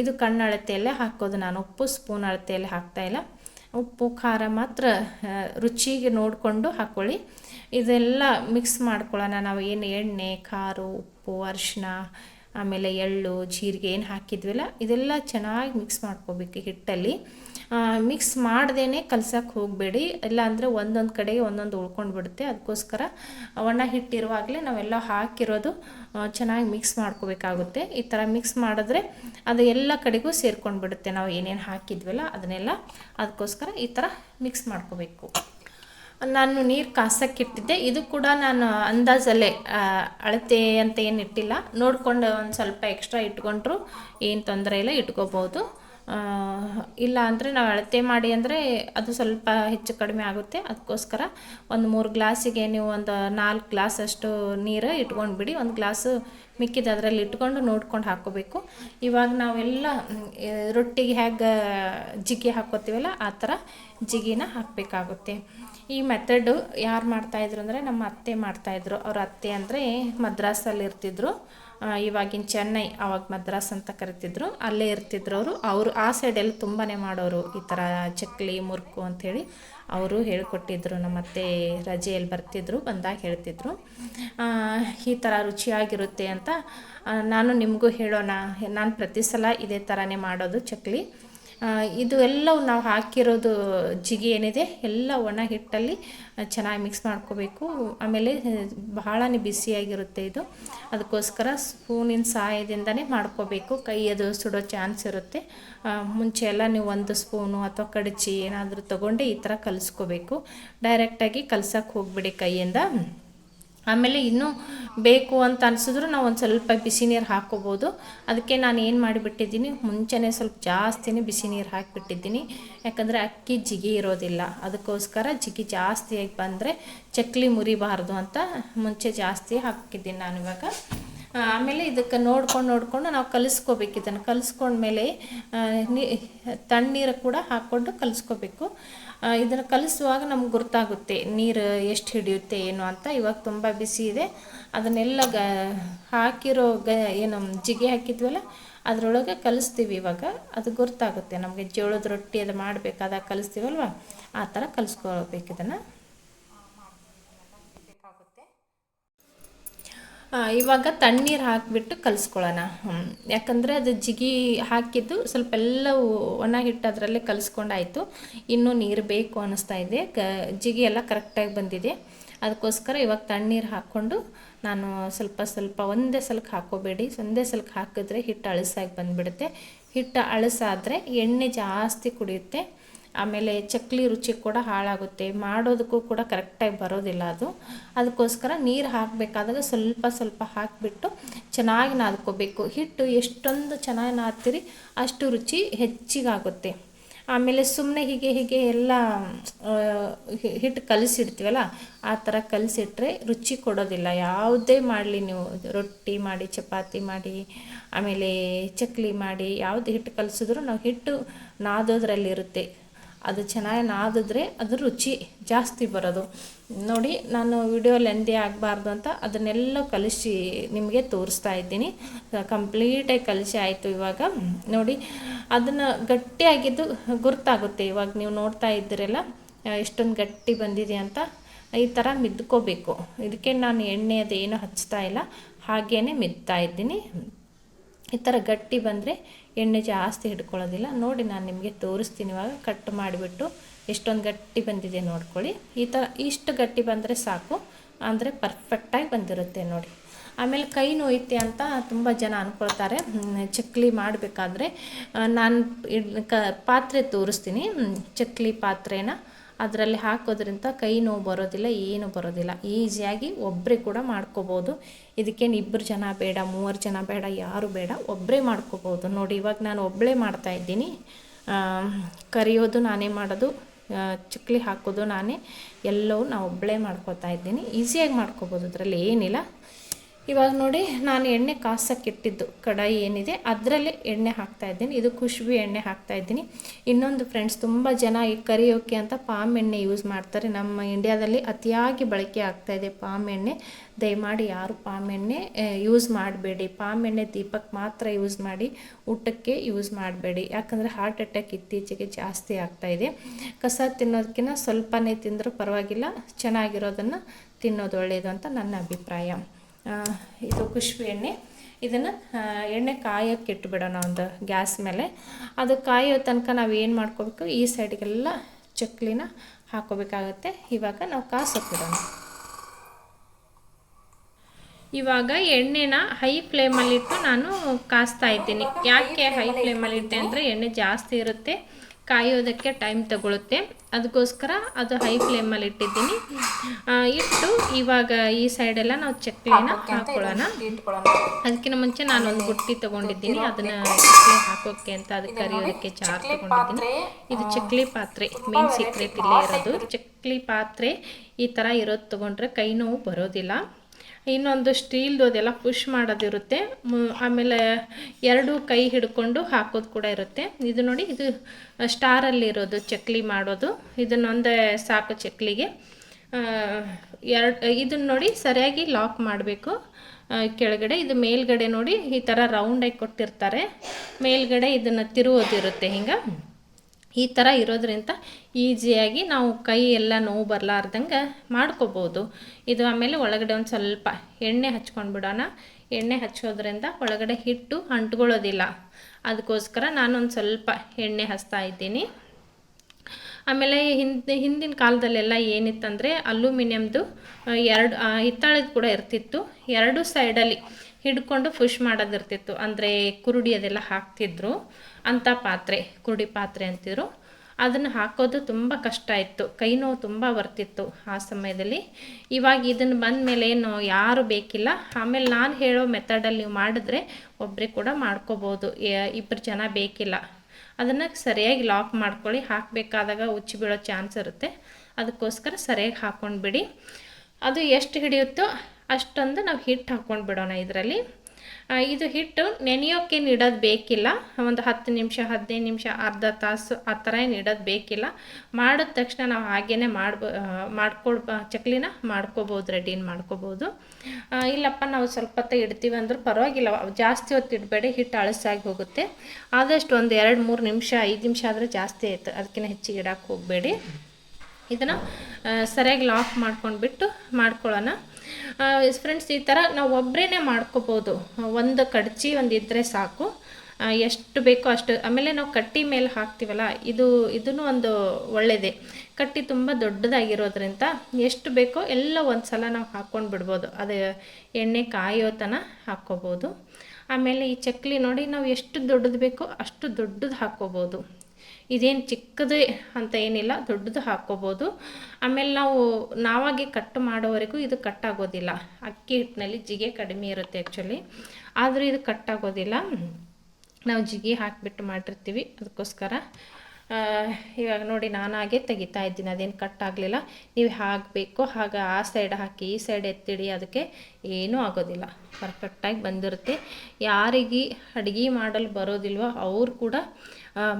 ಇದು ಕಣ್ಣು ಅಳತೆಯಲ್ಲೇ ಹಾಕೋದು ನಾನು. ಉಪ್ಪು ಸ್ಪೂನ್ ಅಳತೆಯಲ್ಲಿ ಹಾಕ್ತಾಯಿಲ್ಲ ಉಪ್ಪು, ಖಾರ ಮಾತ್ರ ರುಚಿಗೆ ನೋಡಿಕೊಂಡು ಹಾಕ್ಕೊಳ್ಳಿ ಇದೆಲ್ಲ ಮಿಕ್ಸ್ ಮಾಡ್ಕೊಳ್ಳೋಣ. ನಾವು ಏನು ಎಣ್ಣೆ, ಖಾರ, ಉಪ್ಪು ಅರಿಶಿನ ಆಮೇಲೆ ಎಳ್ಳು, ಜೀರಿಗೆ ಏನು ಹಾಕಿದ್ವಲ್ಲ, ಇದೆಲ್ಲ ಚೆನ್ನಾಗಿ ಮಿಕ್ಸ್ ಮಾಡ್ಕೋಬೇಕು ಹಿಟ್ಟಲ್ಲಿ. ಮಿಕ್ಸ್ ಮಾಡ್ದೇ ಕಲ್ಸಕ್ಕೆ ಹೋಗಬೇಡಿ. ಇಲ್ಲ ಅಂದರೆ ಒಂದೊಂದು ಕಡೆಗೆ ಒಂದೊಂದು ಉಳ್ಕೊಂಡು ಬಿಡುತ್ತೆ ಅದಕ್ಕೋಸ್ಕರ ಒಣ ಹಿಟ್ಟಿರುವಾಗಲೇ ನಾವೆಲ್ಲ ಹಾಕಿರೋದು ಚೆನ್ನಾಗಿ ಮಿಕ್ಸ್ ಮಾಡ್ಕೋಬೇಕಾಗುತ್ತೆ. ಈ ಥರ ಮಿಕ್ಸ್ ಮಾಡಿದ್ರೆ ಅದು ಎಲ್ಲ ಕಡೆಗೂ ಸೇರ್ಕೊಂಡು ಬಿಡುತ್ತೆ ನಾವು ಏನೇನು ಹಾಕಿದ್ವಲ್ಲ ಅದನ್ನೆಲ್ಲ ಅದಕ್ಕೋಸ್ಕರ ಈ ಥರ ಮಿಕ್ಸ್ ಮಾಡ್ಕೋಬೇಕು. ನಾನು ನೀರು ಕಾಸಕ್ಕಿಟ್ಟಿದ್ದೆ ಇದು ಕೂಡ ನಾನು ಅಂದಾಜಲ್ಲೇ ಅಳತೆ ಅಂತ ಏನು ಇಟ್ಟಿಲ್ಲ. ನೋಡಿಕೊಂಡು ಒಂದು ಸ್ವಲ್ಪ ಎಕ್ಸ್ಟ್ರಾ ಇಟ್ಕೊಂಡ್ರು ಏನು ತೊಂದರೆ ಇಲ್ಲ, ಇಟ್ಕೋಬೋದು. ಇಲ್ಲ ಅಂದರೆ ನಾವು ಅಳತೆ ಮಾಡಿ ಅಂದರೆ ಅದು ಸ್ವಲ್ಪ ಹೆಚ್ಚು ಕಡಿಮೆ ಆಗುತ್ತೆ. ಅದಕ್ಕೋಸ್ಕರ ಒಂದು ಮೂರು ಗ್ಲಾಸಿಗೆ ನೀವು ಒಂದು ನಾಲ್ಕು ಗ್ಲಾಸ್ ಅಷ್ಟು ನೀರು ಇಟ್ಕೊಂಡು ಬಿಡಿ. ಒಂದು ಗ್ಲಾಸು ಮಿಕ್ಕಿದ ಅದರಲ್ಲಿ ಇಟ್ಕೊಂಡು ನೋಡ್ಕೊಂಡು ಹಾಕೋಬೇಕು. ಇವಾಗ ನಾವೆಲ್ಲ ರೊಟ್ಟಿಗೆ ಹೇಗೆ ಜಿಗಿ ಹಾಕೋತೀವಲ್ಲ ಆ ಥರ ಜಿಗಿನ ಹಾಕಬೇಕಾಗುತ್ತೆ. ಈ ಮೆಥಡು ಯಾರು ಮಾಡ್ತಾಯಿದ್ರು ಅಂದರೆ ನಮ್ಮ ಅತ್ತೆ ಮಾಡ್ತಾಯಿದ್ರು ಅವ್ರ ಅತ್ತೆ ಅಂದರೆ ಮದ್ರಾಸಲ್ಲಿ ಇರ್ತಿದ್ರು ಇವಾಗಿನ ಚೆನ್ನೈ, ಅವಾಗ ಮದ್ರಾಸ್ ಅಂತ ಕರಿತಿದ್ರು. ಅಲ್ಲೇ ಇರ್ತಿದ್ರು ಅವರು. ಅವರು ಆ ಸೈಡೆಲ್ಲಿ ತುಂಬಾ ಮಾಡೋರು ಈ ಥರ ಚಕ್ಲಿ, ಮುರ್ಕು ಅಂಥೇಳಿ ಅವರು ಹೇಳಿಕೊಟ್ಟಿದ್ರು. ನಮ್ಮ ಅತ್ತೆ ರಜೆಯಲ್ಲಿ ಬರ್ತಿದ್ರು, ಬಂದಾಗ ಹೇಳ್ತಿದ್ರು. ಈ ಥರ ರುಚಿಯಾಗಿರುತ್ತೆ ಅಂತ ನಾನು ನಿಮಗೂ ಹೇಳೋಣ. ನಾನು ಪ್ರತಿ ಸಲ ಇದೇ ಥರನೇ ಮಾಡೋದು ಚಕ್ಲಿ. ಇದು ಎಲ್ಲವೂ ನಾವು ಹಾಕಿರೋದು ಜಿಗಿ ಏನಿದೆ, ಎಲ್ಲ ಒಣ ಹಿಟ್ಟಲ್ಲಿ ಚೆನ್ನಾಗಿ ಮಿಕ್ಸ್ ಮಾಡ್ಕೋಬೇಕು. ಆಮೇಲೆ ಬಹಳನೇ ಬಿಸಿಯಾಗಿರುತ್ತೆ ಇದು. ಅದಕ್ಕೋಸ್ಕರ ಸ್ಪೂನಿನ ಸಹಾಯದಿಂದನೇ ಮಾಡ್ಕೋಬೇಕು. ಕೈ ಅದು ಸುಡೋ ಚಾನ್ಸ್ ಇರುತ್ತೆ. ಮುಂಚೆ ಎಲ್ಲ ನೀವು ಒಂದು ಸ್ಪೂನು ಅಥವಾ ಕಡಚಿ ಏನಾದರೂ ತೊಗೊಂಡು ಈ ಥರ ಕಲಿಸ್ಕೋಬೇಕು. ಡೈರೆಕ್ಟಾಗಿ ಕಲ್ಸೋಕ್ಕೆ ಹೋಗ್ಬಿಡಿ ಕೈಯಿಂದ. ಆಮೇಲೆ ಇನ್ನೂ ಬೇಕು ಅಂತ ಅನಿಸಿದ್ರು ನಾವು ಒಂದು ಸ್ವಲ್ಪ ಬಿಸಿ ನೀರು ಹಾಕ್ಕೋಬೋದು ಅದಕ್ಕೆ ನಾನು ಏನು ಮಾಡಿಬಿಟ್ಟಿದ್ದೀನಿ, ಮುಂಚೆನೇ ಸ್ವಲ್ಪ ಜಾಸ್ತಿನೇ ಬಿಸಿ ನೀರು ಹಾಕಿಬಿಟ್ಟಿದ್ದೀನಿ. ಯಾಕಂದರೆ ಅಕ್ಕಿ ಜಿಗಿ ಇರೋದಿಲ್ಲ. ಅದಕ್ಕೋಸ್ಕರ ಜಿಗಿ ಜಾಸ್ತಿಯಾಗಿ ಬಂದರೆ ಚಕ್ಲಿ ಮುರಿಬಾರ್ದು ಅಂತ ಮುಂಚೆ ಜಾಸ್ತಿ ಹಾಕಿದ್ದೀನಿ ನಾನು ಇವಾಗ. ಆಮೇಲೆ ಇದಕ್ಕೆ ನೋಡ್ಕೊಂಡು ನೋಡಿಕೊಂಡು ನಾವು ಕಲಿಸ್ಕೋಬೇಕು ಇದನ್ನು. ಕಲಿಸ್ಕೊಂಡ್ಮೇಲೆ ನೀ, ತಣ್ಣೀರು ಕೂಡ ಹಾಕ್ಕೊಂಡು ಕಲಿಸ್ಕೋಬೇಕು. ಇದನ್ನು ಕಲಿಸುವಾಗ ನಮ್ಗೆ ಗೊತ್ತಾಗುತ್ತೆ ನೀರು ಎಷ್ಟು ಹಿಡಿಯುತ್ತೆ ಏನು ಅಂತ. ಇವಾಗ ತುಂಬ ಬಿಸಿ ಇದೆ. ಅದನ್ನೆಲ್ಲ ಗ, ಹಾಕಿರೋ ಗ, ಏನು ಜಿಗೆ ಹಾಕಿದ್ವಲ್ಲ, ಅದರೊಳಗೆ ಕಲಿಸ್ತೀವಿ ಇವಾಗ. ಅದು ಗೊತ್ತಾಗುತ್ತೆ. ನಮಗೆ ಜೋಳದ ರೊಟ್ಟಿ ಅದು ಮಾಡಬೇಕಾದಾಗ ಕಲಿಸ್ತೀವಲ್ವ? ಆ ಥರ ಕಲಿಸ್ಕೊಳ್ಬೇಕು ಇದನ್ನು ಆ, ಇವಾಗ ತಣ್ಣೀರು ಹಾಕಿಬಿಟ್ಟು ಕಲಿಸ್ಕೊಳ್ಳೋಣ. ಯಾಕಂದರೆ ಅದು ಜಿಗಿ ಹಾಕಿದ್ದು ಸ್ವಲ್ಪ ಎಲ್ಲ ಒಣ ಹಿಟ್ಟು ಅದರಲ್ಲೇ ಕಲಿಸ್ಕೊಂಡಾಯಿತು. ಇನ್ನೂ ನೀರು ಬೇಕು ಅನ್ನಿಸ್ತಾ ಇದೆ. ಕ, ಜಿಗಿ ಎಲ್ಲ ಕರೆಕ್ಟಾಗಿ ಬಂದಿದೆ. ಅದಕ್ಕೋಸ್ಕರ ಇವಾಗ ತಣ್ಣೀರು ಹಾಕ್ಕೊಂಡು ನಾನು ಸ್ವಲ್ಪ ಸ್ವಲ್ಪ ಒಂದೇ ಸಲಕ್ಕೆ ಹಾಕೋಬೇಡಿ ಒಂದೇ ಸಲಕ್ಕೆ ಹಾಕಿದ್ರೆ ಹಿಟ್ಟು ಅಳಸಾಗಿ ಬಂದುಬಿಡುತ್ತೆ. ಹಿಟ್ಟು ಅಳಸಾದರೆ ಎಣ್ಣೆ ಜಾಸ್ತಿ ಕುಡಿಯುತ್ತೆ. ಆಮೇಲೆ ಚಕ್ಲಿ ರುಚಿ ಕೂಡ ಹಾಳಾಗುತ್ತೆ. ಮಾಡೋದಕ್ಕೂ ಕೂಡ ಕರೆಕ್ಟಾಗಿ ಬರೋದಿಲ್ಲ ಅದು. ಅದಕ್ಕೋಸ್ಕರ ನೀರು ಹಾಕಬೇಕಾದಾಗ ಸ್ವಲ್ಪ ಸ್ವಲ್ಪ ಹಾಕಿಬಿಟ್ಟು ಚೆನ್ನಾಗಿ ನಾದ್ಕೋಬೇಕು. ಹಿಟ್ಟು ಎಷ್ಟೊಂದು ಚೆನ್ನಾಗಿ ನಾದ್ತೀರಿ ಅಷ್ಟು ರುಚಿ ಹೆಚ್ಚಿಗಾಗುತ್ತೆ. ಆಮೇಲೆ ಸುಮ್ಮನೆ ಹೀಗೆ ಹೀಗೆ ಎಲ್ಲ ಹಿಟ್ಟು ಕಲಸಿಡ್ತೀವಲ್ಲ, ಆ ಥರ ಕಲಸಿಟ್ರೆ ರುಚಿ ಕೊಡೋದಿಲ್ಲ. ಯಾವುದೇ ಮಾಡಲಿ ನೀವು. ರೊಟ್ಟಿ ಮಾಡಿ, ಚಪಾತಿ ಮಾಡಿ, ಆಮೇಲೆ ಚಕ್ಲಿ ಮಾಡಿ, ಯಾವುದು ಹಿಟ್ಟು ಕಲಸಿದ್ರು ನಾವು ಹಿಟ್ಟು ನಾದೋದ್ರಲ್ಲಿರುತ್ತೆ. ಅದು ಚೆನ್ನಾಗಿ ನಾದಿದ್ರೆ ಅದು ರುಚಿ ಜಾಸ್ತಿ ಬರೋದು. ನೋಡಿ, ನಾನು ವಿಡಿಯೋ ಲೆಂದಿ ಆಗಬಾರ್ದು ಅಂತ ಅದನ್ನೆಲ್ಲ ಕಲಿಸಿ ನಿಮಗೆ ತೋರಿಸ್ತಾ ಇದ್ದೀನಿ. ಕಂಪ್ಲೀಟಾಗಿ ಕಲಿಸಿ ಆಯಿತು ಇವಾಗ. ನೋಡಿ, ಅದನ್ನು ಗಟ್ಟಿಯಾಗಿದ್ದು ಗುರ್ತಾಗುತ್ತೆ. ಇವಾಗ ನೀವು ನೋಡ್ತಾ ಇದ್ದೀರಲ್ಲ, ಎಷ್ಟೊಂದು ಗಟ್ಟಿ ಬಂದಿದೆ ಅಂತ. ಈ ಥರ ಮಿದ್ಕೋಬೇಕು. ಇದಕ್ಕೆ ನಾನು ಎಣ್ಣೆ ಅದೇನು ಹಚ್ತಾ ಇಲ್ಲ. ಹಾಗೇ ಮಿದ್ತಾ ಇದ್ದೀನಿ. ಈ ಥರ ಗಟ್ಟಿ ಬಂದರೆ ಎಣ್ಣೆ ಜಾಸ್ತಿ ಹಿಡ್ಕೊಳ್ಳೋದಿಲ್ಲ. ನೋಡಿ ನಾನು ನಿಮಗೆ ತೋರಿಸ್ತೀನಿ ಇವಾಗ. ಕಟ್ ಮಾಡಿಬಿಟ್ಟು ಎಷ್ಟೊಂದು ಗಟ್ಟಿ ಬಂದಿದೆ ನೋಡ್ಕೊಳ್ಳಿ. ಈ ಥರ ಇಷ್ಟು ಗಟ್ಟಿ ಬಂದರೆ ಸಾಕು. ಅಂದರೆ ಪರ್ಫೆಕ್ಟಾಗಿ ಬಂದಿರುತ್ತೆ ನೋಡಿ. ಆಮೇಲೆ ಕೈ ನೋಯುತ್ತೆ ಅಂತ ತುಂಬ ಜನ ಅಂದ್ಕೊಳ್ತಾರೆ ಚಕ್ಲಿ ಮಾಡಬೇಕಾದ್ರೆ ನಾನು ಪಾತ್ರೆ ತೋರಿಸ್ತೀನಿ. ಚಕ್ಲಿ ಪಾತ್ರೆನ. ಅದರಲ್ಲಿ ಹಾಕೋದ್ರಿಂದ ಕೈ ನೋವು ಬರೋದಿಲ್ಲ ಏನು ಬರೋದಿಲ್ಲ. ಈಸಿಯಾಗಿ ಒಬ್ಬರೇ ಕೂಡ ಮಾಡ್ಕೋಬೋದು. ಇದಕ್ಕೇನು ಇಬ್ಬರು ಜನ ಬೇಡ ಮೂವರು ಜನ ಬೇಡ ಯಾರು ಬೇಡ ಒಬ್ಬರೇ ಮಾಡ್ಕೋಬೋದು. ನೋಡಿ ಇವಾಗ ನಾನು ಒಬ್ಬಳೇ ಮಾಡ್ತಾ ಇದ್ದೀನಿ. ಕರಿಯೋದು ನಾನೇ ಮಾಡೋದು ಆ, ಚಕ್ಲಿ ಹಾಕೋದು ನಾನೇ. ಎಲ್ಲವೂ ನಾನು ಒಬ್ಬಳೇ ಮಾಡ್ಕೋತಾ ಇದ್ದೀನಿ. ಈಸಿಯಾಗಿ ಮಾಡ್ಕೋಬೋದು ಅದರಲ್ಲಿ ಏನಿಲ್ಲ. ಇವಾಗ ನೋಡಿ, ನಾನು ಎಣ್ಣೆ ಕಾಸಕ್ಕಿಟ್ಟಿದ್ದು, ಕಡಾಯಿ ಏನಿದೆ, ಅದರಲ್ಲೇ ಎಣ್ಣೆ ಹಾಕ್ತಾ ಇದ್ದೀನಿ. ಇದು ಖುಷ್ಬು ಎಣ್ಣೆ ಹಾಕ್ತಾ ಇದ್ದೀನಿ. ಇನ್ನೊಂದು ಫ್ರೆಂಡ್ಸ್ ತುಂಬ ಜನ ಈ ಕರಿಯೋಕೆ ಅಂತ ಪಾಮ್ ಎಣ್ಣೆ ಯೂಸ್ ಮಾಡ್ತಾರೆ. ನಮ್ಮ ಇಂಡಿಯಾದಲ್ಲಿ ಅತಿಯಾಗಿ ಬಳಕೆ ಆಗ್ತಾ ಇದೆ ಪಾಮ್ ಎಣ್ಣೆ. ದಯಮಾಡಿ ಯಾರು ಪಾಮ್ ಎಣ್ಣೆ ಯೂಸ್ ಮಾಡಬೇಡಿ. ಪಾಮ್ ಎಣ್ಣೆ ದೀಪಕ್ಕೆ ಮಾತ್ರ ಯೂಸ್ ಮಾಡಿ, ಊಟಕ್ಕೆ ಯೂಸ್ ಮಾಡಬೇಡಿ. ಯಾಕಂದರೆ ಹಾರ್ಟ್ ಅಟ್ಯಾಕ್ ಇತ್ತೀಚೆಗೆ ಜಾಸ್ತಿ ಆಗ್ತಾ ಇದೆ. ಕಸ ತಿನ್ನೋದಕ್ಕಿಂತ ಸ್ವಲ್ಪನೇ ತಿಂದರೂ ಪರವಾಗಿಲ್ಲ, ಚೆನ್ನಾಗಿರೋದನ್ನು ತಿನ್ನೋದು ಒಳ್ಳೆಯದು ಅಂತ ನನ್ನ ಅಭಿಪ್ರಾಯ. ಇದು ಕುಶ್ಬಿ ಎಣ್ಣೆ. ಇದನ್ನು ಎಣ್ಣೆ ಕಾಯೋಕ್ಕೆ ಇಟ್ಬಿಡೋಣ ಒಂದು ಗ್ಯಾಸ್ ಮೇಲೆ. ಅದು ಕಾಯೋ ತನಕ ನಾವು ಏನು ಮಾಡ್ಕೋಬೇಕು? ಈ ಸೈಡ್ಗೆಲ್ಲ ಚಕ್ಲಿನ ಹಾಕೋಬೇಕಾಗತ್ತೆ. ಇವಾಗ ನಾವು ಕಾಸೋಕ್ಬಿಡೋಣ ಇವಾಗ ಎಣ್ಣೆನ ಹೈ ಫ್ಲೇಮಲ್ಲಿಟ್ಟು ನಾನು ಕಾಸ್ತಾ ಇದ್ದೀನಿ. ಯಾಕೆ ಹೈ ಫ್ಲೇಮಲ್ಲಿ ಇಟ್ಟೆ ಅಂದರೆ ಎಣ್ಣೆ ಜಾಸ್ತಿ ಇರುತ್ತೆ. ಕಾಯೋದಕ್ಕೆ ಟೈಮ್ ತಗೊಳುತ್ತೆ. ಅದಕ್ಕೋಸ್ಕರ ಅದು ಹೈ ಫ್ಲೇಮಲ್ಲಿ ಇಟ್ಟಿದ್ದೀನಿ. ಇಟ್ಟು ಇವಾಗ ಈ ಸೈಡೆಲ್ಲ ನಾವು ಚಕ್ಲಿನ ಹಾಕೊಳ್ಳೋಣ. ಅದಕ್ಕಿಂತ ಮುಂಚೆ ನಾನು ಒಂದು ಬುಟ್ಟಿ ತಗೊಂಡಿದ್ದೀನಿ. ಅದನ್ನ ಚಕ್ಲಿ ಹಾಕೋಕ್ಕೆ ಅಂತ ಅದಕ್ಕೆ ಕರಿಯೋದಕ್ಕೆ ಚಾರ್ ತಗೊಂಡಿದ್ದೀನಿ. ಇದು ಚಕ್ಲಿ ಪಾತ್ರೆ. ಮೇನ್ ಸೀಕ್ರೆಟ್ ಇಲ್ಲೇ ಇರೋದು. ಚಕ್ಲಿ ಪಾತ್ರೆ ಈ ಥರ ಇರೋದು ತಗೊಂಡ್ರೆ ಕೈ ನೋವು ಬರೋದಿಲ್ಲ. ಇನ್ನೊಂದು ಸ್ಟೀಲ್ದು ಅದೆಲ್ಲ ಪುಷ್ ಮಾಡೋದಿರುತ್ತೆ. ಆಮೇಲೆ ಎರಡು ಕೈ ಹಿಡ್ಕೊಂಡು ಹಾಕೋದು ಕೂಡ ಇರುತ್ತೆ. ಇದು ನೋಡಿ, ಇದು ಸ್ಟಾರಲ್ಲಿರೋದು ಚಕ್ಲಿ ಮಾಡೋದು. ಇದನ್ನೊಂದೇ ಸಾಕು ಚಕ್ಲಿಗೆ. ಎರಡು ಇದನ್ನ ನೋಡಿ ಸರಿಯಾಗಿ ಲಾಕ್ ಮಾಡಬೇಕು. ಕೆಳಗಡೆ, ಇದು ಮೇಲ್ಗಡೆ ನೋಡಿ ಈ ಥರ ರೌಂಡಾಗಿ ಕೊಟ್ಟಿರ್ತಾರೆ. ಮೇಲ್ಗಡೆ ಇದನ್ನು ತಿರುವುದಿರುತ್ತೆ ಹಿಂಗೆ. ಈ ಥರ ಇರೋದ್ರಿಂದ ಈಸಿಯಾಗಿ ನಾವು ಕೈ ಎಲ್ಲ ನೋವು ಬರಲಾರ್ದಂಗೆ ಮಾಡ್ಕೋಬೋದು. ಇದು ಆಮೇಲೆ ಒಳಗಡೆ ಒಂದು ಸ್ವಲ್ಪ ಎಣ್ಣೆ ಹಚ್ಕೊಂಡು ಬಿಡೋಣ. ಎಣ್ಣೆ ಹಚ್ಚೋದ್ರಿಂದ ಒಳಗಡೆ ಹಿಟ್ಟು ಅಂಟ್ಕೊಳ್ಳೋದಿಲ್ಲ. ಅದಕ್ಕೋಸ್ಕರ ನಾನೊಂದು ಸ್ವಲ್ಪ ಎಣ್ಣೆ ಹಚ್ತಾ ಇದ್ದೀನಿ. ಆಮೇಲೆ ಹಿಂದೆ, ಹಿಂದಿನ ಕಾಲದಲ್ಲೆಲ್ಲ ಏನಿತ್ತಂದರೆ ಅಲ್ಯೂಮಿನಿಯಮ್ದು ಎರಡು ಹಿತ್ತಾಳದ ಕೂಡ ಇರ್ತಿತ್ತು. ಎರಡು ಸೈಡಲ್ಲಿ ಹಿಡ್ಕೊಂಡು ಫುಶ್ ಮಾಡೋದಿರ್ತಿತ್ತು. ಅಂದರೆ ಕುರುಡಿ ಅದೆಲ್ಲ ಹಾಕ್ತಿದ್ರು. ಅಂಥ ಪಾತ್ರೆ, ಕುರುಡಿ ಪಾತ್ರೆ ಅಂತಿದ್ರು. ಅದನ್ನು ಹಾಕೋದು ತುಂಬ ಕಷ್ಟ ಇತ್ತು. ಕೈ ನೋವು ತುಂಬ ಬರ್ತಿತ್ತು ಆ ಸಮಯದಲ್ಲಿ. ಇವಾಗ ಇದನ್ನು ಬಂದ ಮೇಲೆ ಏನು ಯಾರು ಬೇಕಿಲ್ಲ. ಆಮೇಲೆ ನಾನು ಹೇಳೋ ಮೆಥಡಲ್ಲಿ ನೀವು ಮಾಡಿದ್ರೆ ಒಬ್ಬರೇ ಕೂಡ ಮಾಡ್ಕೋಬೋದು. ಇಬ್ಬರು ಜನ ಬೇಕಿಲ್ಲ. ಅದನ್ನು ಸರಿಯಾಗಿ ಲಾಕ್ ಮಾಡ್ಕೊಳ್ಳಿ. ಹಾಕಬೇಕಾದಾಗ ಉಚ್ಚಿ ಬೀಳೋ ಚಾನ್ಸ್ ಇರುತ್ತೆ. ಅದಕ್ಕೋಸ್ಕರ ಸರಿಯಾಗಿ ಹಾಕ್ಕೊಂಡು ಬಿಡಿ ಅದು ಎಷ್ಟು ಹಿಡಿಯುತ್ತೋ ಅಷ್ಟೊಂದು ನಾವು ಹಿಟ್ಟು ಹಾಕ್ಕೊಂಡು ಬಿಡೋಣ ಇದರಲ್ಲಿ. ಇದು ಹಿಟ್ಟು ನೆನೆಯೋಕ್ಕೇನು ಇಡೋದು ಬೇಕಿಲ್ಲ. ಒಂದು ಹತ್ತು ನಿಮಿಷ, ಹದಿನೈದು ನಿಮಿಷ, ಅರ್ಧ ತಾಸು ಆ ಥರ ಏನು ಇಡೋದು ಬೇಕಿಲ್ಲ. ಮಾಡಿದ ತಕ್ಷಣ ನಾವು ಹಾಗೇ ಮಾಡ್ಬೋ ಮಾಡ್ಕೊಳ್ ಚಕ್ಲಿನ ಮಾಡ್ಕೋಬೋದು, ರೆಡಿನ ಮಾಡ್ಕೋಬೋದು. ಇಲ್ಲಪ್ಪ, ನಾವು ಸ್ವಲ್ಪ ಹೊತ್ತು ಇಡ್ತೀವಿ ಅಂದ್ರೆ ಪರವಾಗಿಲ್ಲ. ಜಾಸ್ತಿ ಹೊತ್ತು ಇಡಬೇಡಿ, ಹಿಟ್ಟು ಅಳಸಾಗಿ ಹೋಗುತ್ತೆ. ಆದಷ್ಟು ಒಂದು ಎರಡು, ಮೂರು ನಿಮಿಷ, ಐದು ನಿಮಿಷ ಆದರೆ ಜಾಸ್ತಿ ಆಯಿತು. ಅದಕ್ಕಿಂತ ಹೆಚ್ಚಿಗೆ ಇಡಕ್ಕೆ ಹೋಗಬೇಡಿ. ಇದನ್ನು ಸರಿಯಾಗಿ ಲಾಕ್ ಮಾಡ್ಕೊಂಡ್ಬಿಟ್ಟು ಮಾಡ್ಕೊಳ್ಳೋಣ. ಫ್ರೆಂಡ್ಸ್ ಈ ಥರ ನಾವು ಒಬ್ಬರೇ ಮಾಡ್ಕೋಬೋದು. ಒಂದು ಕಡ್ಚಿ, ಒಂದು ಇದ್ದರೆ ಸಾಕು. ಎಷ್ಟು ಬೇಕೋ ಅಷ್ಟು, ಆಮೇಲೆ ನಾವು ಕಟ್ಟಿ ಮೇಲೆ ಹಾಕ್ತೀವಲ್ಲ, ಇದು ಇದೂ ಒಂದು ಒಳ್ಳೆಯದೇ ಕಟ್ಟಿ ತುಂಬ ದೊಡ್ಡದಾಗಿರೋದ್ರಿಂದ ಎಷ್ಟು ಬೇಕೋ ಎಲ್ಲ ಒಂದು ಸಲ ನಾವು ಹಾಕ್ಕೊಂಡು ಬಿಡ್ಬೋದು. ಅದು ಎಣ್ಣೆ ಕಾಯೋ ತನ ಹಾಕ್ಕೋಬೋದು. ಆಮೇಲೆ ಈ ಚಕ್ಲಿ ನೋಡಿ ನಾವು ಎಷ್ಟು ದೊಡ್ಡದು ಬೇಕೋ ಅಷ್ಟು ದೊಡ್ಡದು ಹಾಕ್ಕೋಬೋದು. ಇದೇನು ಚಿಕ್ಕದು ಅಂತ ಏನಿಲ್ಲ, ದೊಡ್ಡದು ಹಾಕ್ಕೋಬೋದು ಆಮೇಲೆ ನಾವು ನಾವಾಗಿ ಕಟ್ ಮಾಡೋವರೆಗೂ ಇದು ಕಟ್ ಆಗೋದಿಲ್ಲ. ಅಕ್ಕಿ ಹಿಟ್ಟಿನಲ್ಲಿ ಜಿಗೆ ಕಡಿಮೆ ಇರುತ್ತೆ ಆ್ಯಕ್ಚುಲಿ ಆದರೂ ಇದು ಕಟ್ ಆಗೋದಿಲ್ಲ. ನಾವು ಜಿಗಿ ಹಾಕಿಬಿಟ್ಟು ಮಾಡಿರ್ತೀವಿ ಅದಕ್ಕೋಸ್ಕರ. ಇವಾಗ ನೋಡಿ ನಾನು ಹಾಗೆ ತೆಗಿತಾ ಇದ್ದೀನಿ, ಅದೇನು ಕಟ್ ಆಗಲಿಲ್ಲ. ನೀವು ಹಾಕಬೇಕು, ಹಾಗೆ ಆ ಸೈಡ್ ಹಾಕಿ, ಈ ಸೈಡ್ ಎತ್ತಿಡಿ, ಅದಕ್ಕೆ ಏನೂ ಆಗೋದಿಲ್ಲ. ಪರ್ಫೆಕ್ಟಾಗಿ ಬಂದಿರುತ್ತೆ. ಯಾರಿಗೆ ಅಡುಗೆ ಮಾಡಲು ಬರೋದಿಲ್ವೋ ಅವ್ರು ಕೂಡ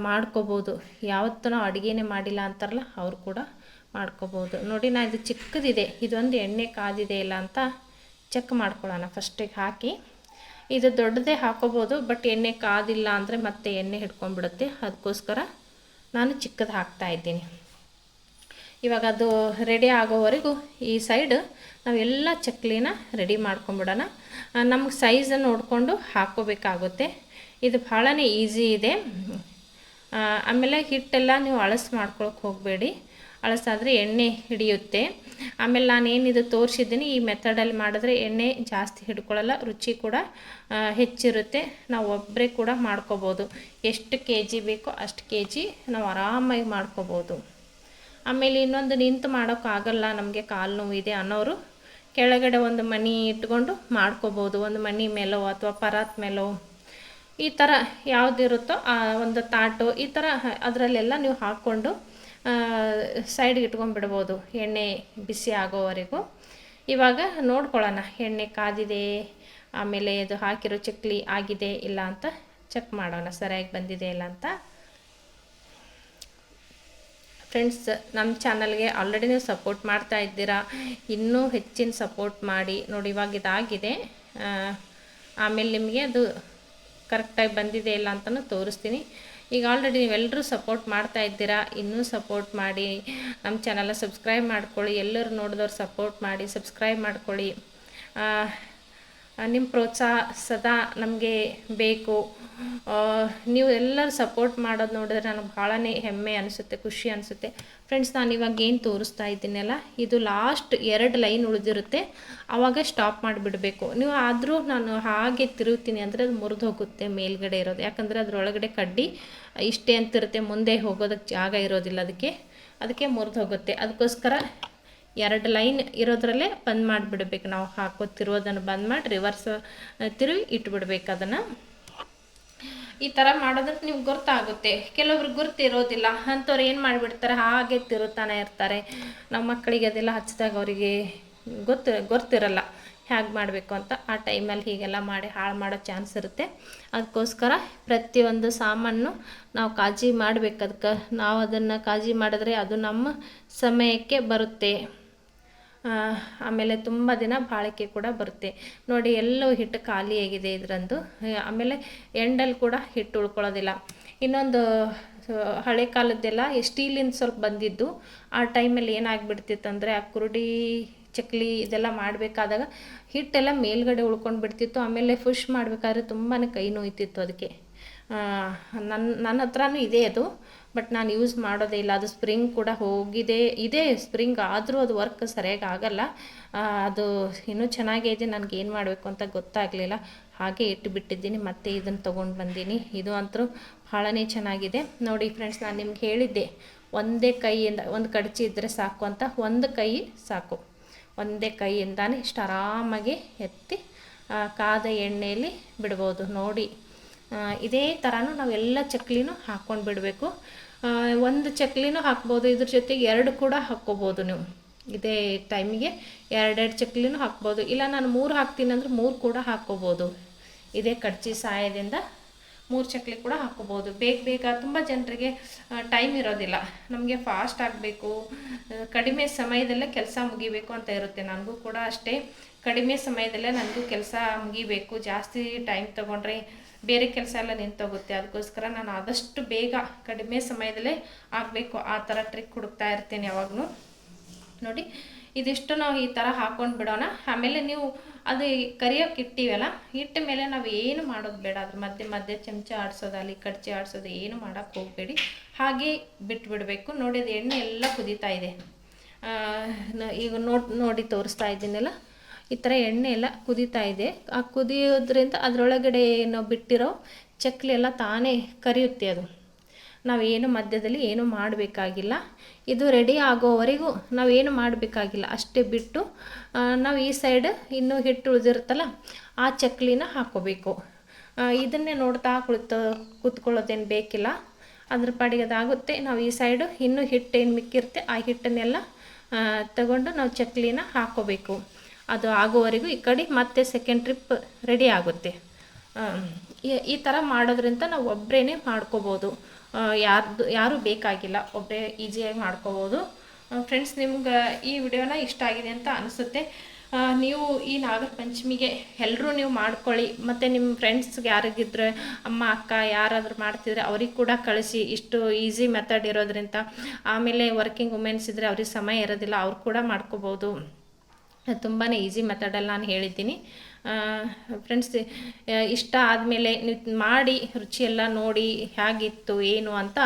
ಮಾಡ್ಕೋಬೋದು. ಯಾವತ್ತೂ ಅಡುಗೆನೇ ಮಾಡಿಲ್ಲ ಅಂತಾರಲ್ಲ, ಅವ್ರು ಕೂಡ ಮಾಡ್ಕೋಬೋದು. ನೋಡಿ, ನಾ ಇದು ಚಿಕ್ಕದಿದೆ. ಇದೊಂದು ಎಣ್ಣೆ ಕಾದಿದೆ ಇಲ್ಲ ಅಂತ ಚೆಕ್ ಮಾಡ್ಕೊಳ್ಳೋಣ. ಫಸ್ಟಿಗೆ ಹಾಕಿ. ಇದು ದೊಡ್ಡದೇ ಹಾಕೋಬೋದು ಬಟ್ ಎಣ್ಣೆ ಕಾದಿಲ್ಲ ಅಂದರೆ ಮತ್ತೆ ಎಣ್ಣೆ ಹಿಡ್ಕೊಂಡ್ಬಿಡುತ್ತೆ. ಅದಕ್ಕೋಸ್ಕರ ನಾನು ಚಿಕ್ಕದು ಹಾಕ್ತಾ ಇದ್ದೀನಿ. ಇವಾಗ ಅದು ರೆಡಿ ಆಗೋವರೆಗೂ ಈ ಸೈಡ್ ನಾವೆಲ್ಲ ಚಕ್ಲಿನ ರೆಡಿ ಮಾಡ್ಕೊಂಬಿಡೋಣ. ನಮ್ಗೆ ಸೈಜನ್ನು ನೋಡಿಕೊಂಡು ಹಾಕೋಬೇಕಾಗುತ್ತೆ. ಇದು ಭಾಳನೇ ಈಸಿ ಇದೆ. ಆಮೇಲೆ ಹಿಟ್ಟೆಲ್ಲ ನೀವು ಅಳಸ್ ಮಾಡ್ಕೊಳಕ್ಕೆ ಹೋಗಬೇಡಿ. ಅಳಸಾದರೆ ಎಣ್ಣೆ ಹಿಡಿಯುತ್ತೆ. ಆಮೇಲೆ ನಾನು ಏನಿದು ತೋರಿಸಿದ್ದೀನಿ, ಈ ಮೆಥಡಲ್ಲಿ ಮಾಡಿದ್ರೆ ಎಣ್ಣೆ ಜಾಸ್ತಿ ಹಿಡ್ಕೊಳ್ಳಲ್ಲ ರುಚಿ ಕೂಡ ಹೆಚ್ಚಿರುತ್ತೆ. ನಾವು ಒಬ್ಬರೇ ಕೂಡ ಮಾಡ್ಕೋಬೋದು. ಎಷ್ಟು ಕೆ ಜಿ ಬೇಕೋ ಅಷ್ಟು ಕೆ ಜಿ ನಾವು ಆರಾಮಾಗಿ ಮಾಡ್ಕೋಬೋದು. ಆಮೇಲೆ ಇನ್ನೊಂದು ನಿಂತು ಮಾಡೋಕ್ಕಾಗಲ್ಲ ನಮಗೆ ಕಾಲು ನೋವು ಇದೆ ಅನ್ನೋರು ಕೆಳಗಡೆ ಒಂದು ಮಣಿ ಇಟ್ಕೊಂಡು ಮಾಡ್ಕೋಬೋದು. ಒಂದು ಮಣಿ ಮೇಲೋ ಅಥವಾ ಪರಾತ್ ಮೇಲೋ ಈ ಥರ ಯಾವುದಿರುತ್ತೋ ಆ ಒಂದು ತಾಟು, ಈ ಥರ ಅದರಲ್ಲೆಲ್ಲ ನೀವು ಹಾಕ್ಕೊಂಡು ಸೈಡ್ಗೆ ಇಟ್ಕೊಂಡ್ಬಿಡ್ಬೋದು ಎಣ್ಣೆ ಬಿಸಿ ಆಗೋವರೆಗೂ. ಇವಾಗ ನೋಡ್ಕೊಳ್ಳೋಣ, ಎಣ್ಣೆ ಕಾದಿದೆ, ಆಮೇಲೆ ಇದು ಹಾಕಿರೋ ಚಕ್ಲಿ ಆಗಿದೆ ಇಲ್ಲ ಅಂತ ಚೆಕ್ ಮಾಡೋಣ, ಸರಿಯಾಗಿ ಬಂದಿದೆ ಇಲ್ಲ ಅಂತ. ಫ್ರೆಂಡ್ಸ್ ನಮ್ಮ ಚಾನಲ್ಗೆ ಆಲ್ರೆಡಿ ನೀವು ಸಪೋರ್ಟ್ ಮಾಡ್ತಾ ಇದ್ದೀರಾ. ಇನ್ನೂ ಹೆಚ್ಚಿನ ಸಪೋರ್ಟ್ ಮಾಡಿ. ನೋಡಿ, ಇವಾಗ ಇದಾಗಿದೆ. ಆಮೇಲೆ ನಿಮಗೆ ಅದು ಕರೆಕ್ಟಾಗಿ ಬಂದಿದೆ ಇಲ್ಲ ಅಂತಲೂ ತೋರಿಸ್ತೀನಿ. ಈಗ ಆಲ್ರೆಡಿ ನೀವೆಲ್ಲರೂ ಸಪೋರ್ಟ್ ಮಾಡ್ತಾ ಇದ್ದೀರಾ? ಇನ್ನೂ ಸಪೋರ್ಟ್ ಮಾಡಿ, ನಮ್ಮ ಚಾನಲ ಸಬ್ಸ್ಕ್ರೈಬ್ ಮಾಡ್ಕೊಳ್ಳಿ. ಎಲ್ಲರೂ ನೋಡಿದವ್ರು ಸಪೋರ್ಟ್ ಮಾಡಿ ಸಬ್ಸ್ಕ್ರೈಬ್ ಮಾಡ್ಕೊಳ್ಳಿ. ನಿಮ್ಮ ಪ್ರೋತ್ಸಾಹ ಸದಾ ನಮಗೆ ಬೇಕು. ನೀವು ಎಲ್ಲರೂ ಸಪೋರ್ಟ್ ಮಾಡೋದು ನೋಡಿದ್ರೆ ನನಗೆ ಭಾಳನೇ ಹೆಮ್ಮೆ ಅನಿಸುತ್ತೆ, ಖುಷಿ ಅನಿಸುತ್ತೆ. ಫ್ರೆಂಡ್ಸ್ ನಾನು ಇವಾಗ ಏನು ತೋರಿಸ್ತಾ ಇದ್ದೀನಲ್ಲ, ಇದು ಲಾಸ್ಟ್ ಎರಡು ಲೈನ್ ಉಳಿದಿರುತ್ತೆ. ಆವಾಗ ಸ್ಟಾಪ್ ಮಾಡಿಬಿಡಬೇಕು. ನೀವು ಆದರೂ ನಾನು ಹಾಗೆ ತಿರುಗ್ತೀನಿ ಅಂದರೆ ಅದು ಮುರಿದು ಹೋಗುತ್ತೆ ಮೇಲ್ಗಡೆ ಇರೋದು. ಯಾಕಂದರೆ ಅದರೊಳಗಡೆ ಕಡ್ಡಿ ಇಷ್ಟೇ ಅಂತಿರುತ್ತೆ ಮುಂದೆ ಹೋಗೋದಕ್ಕೆ ಜಾಗ ಇರೋದಿಲ್ಲ ಅದಕ್ಕೆ. ಅದಕ್ಕೆ ಮುರಿದು ಹೋಗುತ್ತೆ. ಅದಕ್ಕೋಸ್ಕರ ಎರಡು ಲೈನ್ ಇರೋದ್ರಲ್ಲೇ ಬಂದ್ ಮಾಡಿಬಿಡ್ಬೇಕು. ನಾವು ಹಾಕೋತಿರೋದನ್ನು ಬಂದ್ ಮಾಡಿ ರಿವರ್ಸ್ ತಿರುವಿ ಇಟ್ಬಿಡ್ಬೇಕು ಅದನ್ನು. ಈ ಥರ ಮಾಡೋದಕ್ಕೆ ನಿಮ್ಗೆ ಗೊತ್ತಾಗುತ್ತೆ. ಕೆಲವ್ರಿಗೆ ಗುರ್ತಿರೋದಿಲ್ಲ ಅಂಥವ್ರು ಏನು ಮಾಡಿಬಿಡ್ತಾರೆ? ಹಾಗೆ ತಿರುತ್ತಾನೆ ಇರ್ತಾರೆ. ನಮ್ಮ ಮಕ್ಕಳಿಗೆ ಅದೆಲ್ಲ ಹಚ್ಚಿದಾಗ ಅವರಿಗೆ ಗೊತ್ತು, ಗೊತ್ತಿರಲ್ಲ. ಹೇಗೆ ಮಾಡಬೇಕು ಅಂತ ಆ ಟೈಮಲ್ಲಿ ಹೀಗೆಲ್ಲ ಮಾಡಿ ಹಾಳು ಮಾಡೋ ಚಾನ್ಸ್ ಇರುತ್ತೆ. ಅದಕ್ಕೋಸ್ಕರ ಪ್ರತಿಯೊಂದು ಸಾಮಾನು ನಾವು ಕಾಳಜಿ ಮಾಡಬೇಕು. ಅದಕ್ಕೆ ನಾವು ಅದನ್ನು ಕಾಳಜಿ ಮಾಡಿದ್ರೆ ಅದು ನಮ್ಮ ಸಮಯಕ್ಕೆ ಬರುತ್ತೆ. ಆಮೇಲೆ ತುಂಬ ದಿನ ಬಾಳಿಕೆ ಕೂಡ ಬರುತ್ತೆ. ನೋಡಿ, ಎಲ್ಲೋ ಹಿಟ್ಟು ಖಾಲಿಯಾಗಿದೆ ಇದರಂದು. ಆಮೇಲೆ ಎಂಡಲ್ಲಿ ಕೂಡ ಹಿಟ್ಟು ಉಳ್ಕೊಳ್ಳೋದಿಲ್ಲ. ಇನ್ನೊಂದು ಹಳೆ ಕಾಲದ್ದೆಲ್ಲ ಸ್ಟೀಲಿಂದ ಸ್ವಲ್ಪ ಬಂದಿದ್ದು. ಆ ಟೈಮಲ್ಲಿ ಏನಾಗ್ಬಿಡ್ತಿತ್ತು ಅಂದರೆ, ಆ ಕುರುಡಿ, ಚಕ್ಲಿ ಇದೆಲ್ಲ ಮಾಡಬೇಕಾದಾಗ ಹಿಟ್ಟೆಲ್ಲ ಮೇಲ್ಗಡೆ ಉಳ್ಕೊಂಡು ಬಿಡ್ತಿತ್ತು ಆಮೇಲೆ ಫುಶ್ ಮಾಡಬೇಕಾದ್ರೆ ತುಂಬಾ ಕೈ ನೋಯ್ತಿತ್ತು ಅದಕ್ಕೆ. ನನ್ನ ನನ್ನ ಹತ್ರನೂ ಇದೆ ಅದು. ಬಟ್ ನಾನು ಯೂಸ್ ಮಾಡೋದೇ ಇಲ್ಲ. ಅದು ಸ್ಪ್ರಿಂಗ್ ಕೂಡ ಹೋಗಿದೆ. ಇದೆ ಸ್ಪ್ರಿಂಗ್, ಆದರೂ ಅದು ವರ್ಕ್ ಸರಿಯಾಗಿ ಆಗಲ್ಲ. ಅದು ಇನ್ನೂ ಚೆನ್ನಾಗೇ ಇದೆ. ನನಗೆ ಏನು ಮಾಡಬೇಕು ಅಂತ ಗೊತ್ತಾಗಲಿಲ್ಲ. ಹಾಗೆ ಇಟ್ಟು ಬಿಟ್ಟಿದ್ದೀನಿ ಮತ್ತೆ ಇದನ್ನು ತೊಗೊಂಡು ಬಂದೀನಿ. ಇದು ಅಂತೂ ಭಾಳನೇ ಚೆನ್ನಾಗಿದೆ. ನೋಡಿ ಫ್ರೆಂಡ್ಸ್ ನಾನು ನಿಮ್ಗೆ ಹೇಳಿದ್ದೆ. ಒಂದೇ ಕೈಯಿಂದ, ಒಂದು ಕಡಚಿ ಇದ್ದರೆ ಸಾಕು ಅಂತ. ಒಂದು ಕೈ ಸಾಕು. ಒಂದೇ ಕೈಯಿಂದಾನೆ ಇಷ್ಟು ಆರಾಮಾಗಿ ಎತ್ತಿ ಕಾದ ಎಣ್ಣೆಯಲ್ಲಿ ಬಿಡ್ಬೋದು. ನೋಡಿ. ಇದೇ ಥರನೂ ನಾವೆಲ್ಲ ಚಕ್ಲಿನೂ ಹಾಕ್ಕೊಂಡು ಬಿಡಬೇಕು. ಒಂದು ಚಕ್ಲಿನೂ ಹಾಕ್ಬೋದು, ಇದ್ರ ಜೊತೆಗೆ ಎರಡು ಕೂಡ ಹಾಕ್ಕೋಬೋದು ನೀವು. ಇದೇ ಟೈಮಿಗೆ ಎರಡೆರಡು ಚಕ್ಲಿನೂ ಹಾಕ್ಬೋದು. ಇಲ್ಲ ನಾನು ಮೂರು ಹಾಕ್ತೀನಿ ಅಂದ್ರೆ ಮೂರು ಕೂಡ ಹಾಕ್ಕೋಬೋದು. ಇದೇ ಕಡ್ಚಿ ಸಹಾಯದಿಂದ ಮೂರು ಚಕ್ಲಿ ಕೂಡ ಹಾಕ್ಕೋಬೋದು. ಬೇಗ ಬೇಗ ತುಂಬ ಜನರಿಗೆ ಟೈಮ್ ಇರೋದಿಲ್ಲ. ನಮಗೆ ಫಾಸ್ಟ್ ಆಗಬೇಕು. ಕಡಿಮೆ ಸಮಯದಲ್ಲೇ ಕೆಲಸ ಮುಗಿಬೇಕು ಅಂತ ಇರುತ್ತೆ. ನನಗೂ ಕೂಡ ಅಷ್ಟೇ. ಕಡಿಮೆ ಸಮಯದಲ್ಲೇ ನನಗೂ ಕೆಲಸ ಮುಗಿಬೇಕು. ಜಾಸ್ತಿ ಟೈಮ್ ತೊಗೊಂಡ್ರೆ ಬೇರೆ ಕೆಲಸ ಎಲ್ಲ ನಿಂತೋಗುತ್ತೆ ಅದಕ್ಕೋಸ್ಕರ ನಾನು ಆದಷ್ಟು ಬೇಗ ಕಡಿಮೆ ಸಮಯದಲ್ಲೇ ಆಗಬೇಕು. ಆ ಥರ ಟ್ರಿಕ್ ಹುಡುಕ್ತಾ ಇರ್ತೀನಿ ಯಾವಾಗಲೂ. ನೋಡಿ ಇದಿಷ್ಟು ನಾವು ಈ ಥರ ಹಾಕೊಂಡು ಬಿಡೋಣ. ಆಮೇಲೆ ನೀವು ಅದು ಕರಿಯೋಕೆ ಇಟ್ಟಿವಲ್ಲ, ಇಟ್ಟ ಮೇಲೆ ನಾವು ಏನು ಮಾಡೋದು ಬೇಡ. ಅದ್ರ ಮಧ್ಯೆ ಮಧ್ಯೆ ಚಮಚ ಆಡಿಸೋದಲ್ಲಿ ಕಡ್ಚಿ ಆಡಿಸೋದು ಏನು ಮಾಡೋಕ್ಕೆ ಹೋಗಬೇಡಿ. ಹಾಗೆ ಬಿಟ್ಬಿಡಬೇಕು. ನೋಡಿ ಅದು ಎಣ್ಣೆ ಎಲ್ಲ ಕುದೀತಾ ಇದೆ. ಈಗ ನೋಡಿ ನೋಡಿ ತೋರಿಸ್ತಾ ಇದ್ದೀನಲ್ಲ? ಈ ಥರ ಎಣ್ಣೆ ಎಲ್ಲ ಕುದೀತಾ ಇದೆ. ಆ ಕುದಿಯೋದ್ರಿಂದ ಅದರೊಳಗಡೆ ನಾವು ಬಿಟ್ಟಿರೋ ಚಕ್ಲಿ ಎಲ್ಲ ತಾನೇ ಕರಿಯುತ್ತೆ ಅದು. ನಾವೇನು ಮಧ್ಯದಲ್ಲಿ ಏನು ಮಾಡಬೇಕಾಗಿಲ್ಲ. ಇದು ರೆಡಿ ಆಗೋವರೆಗೂ ನಾವೇನು ಮಾಡಬೇಕಾಗಿಲ್ಲ. ಅಷ್ಟೇ ಬಿಟ್ಟು ನಾವು ಈ ಸೈಡ್ ಇನ್ನೂ ಹಿಟ್ಟು ಉಳಿದಿರುತ್ತಲ್ಲ, ಆ ಚಕ್ಲಿನ ಹಾಕೋಬೇಕು. ಇದನ್ನೇ ನೋಡ್ತಾ ಕುಳಿತು, ಕೂತ್ಕೊಳ್ಳೋದೇನು ಬೇಕಿಲ್ಲ. ಅದ್ರ ಪಾಡಿಗೆ ಅದಾಗುತ್ತೆ. ನಾವು ಈ ಸೈಡು ಇನ್ನೂ ಹಿಟ್ಟು ಏನು ಮಿಕ್ಕಿರುತ್ತೆ. ಆ ಹಿಟ್ಟನ್ನೆಲ್ಲ ತಗೊಂಡು ನಾವು ಚಕ್ಲಿನ ಹಾಕ್ಕೋಬೇಕು ಅದು ಆಗೋವರೆಗೂ ಈ ಕಡೆ ಮತ್ತೆ ಸೆಕೆಂಡ್ ಟ್ರಿಪ್ ರೆಡಿ ಆಗುತ್ತೆ. ಈ- ಈ ಥರ ಮಾಡೋದ್ರಿಂದ ನಾವು ಒಬ್ಬರೇ ಮಾಡ್ಕೋಬೋದು. ಯಾರ್ದು, ಯಾರೂ ಬೇಕಾಗಿಲ್ಲ ಒಬ್ಬರೇ ಈಸಿಯಾಗಿ ಮಾಡ್ಕೋಬೋದು. ಫ್ರೆಂಡ್ಸ್ ನಿಮ್ಗೆ ಈ ವಿಡಿಯೋನ ಇಷ್ಟ ಆಗಿದೆ ಅಂತ ಅನಿಸುತ್ತೆ. ನೀವು ಈ ನಾಗರ ಪಂಚಮಿಗೆ ಎಲ್ಲರೂ ನೀವು ಮಾಡ್ಕೊಳ್ಳಿ. ಮತ್ತು ನಿಮ್ಮ ಫ್ರೆಂಡ್ಸ್ಗೆ ಯಾರಿಗಿದ್ರೆ ಅಮ್ಮ, ಅಕ್ಕ ಯಾರಾದರೂ ಮಾಡ್ತಿದ್ರೆ ಅವ್ರಿಗೆ ಕೂಡ ಕಳಿಸಿ. ಇಷ್ಟು ಈಸಿ ಮೆಥಡ್ ಇರೋದ್ರಿಂದ. ಆಮೇಲೆ ವರ್ಕಿಂಗ್ ವುಮೆನ್ಸ್ ಇದ್ದರೆ ಅವ್ರಿಗೆ ಸಮಯ ಇರೋದಿಲ್ಲ, ಅವ್ರು ಕೂಡ ಮಾಡ್ಕೋಬೋದು. ತುಂಬಾ ಈಸಿ ಮೆಥಡಲ್ಲಿ ನಾನು ಹೇಳಿದ್ದೀನಿ. ಫ್ರೆಂಡ್ಸ್ ಇಷ್ಟ ಆದಮೇಲೆ ನೀವು ಮಾಡಿ ರುಚಿಯೆಲ್ಲ ನೋಡಿ ಹೇಗಿತ್ತು, ಏನು ಅಂತ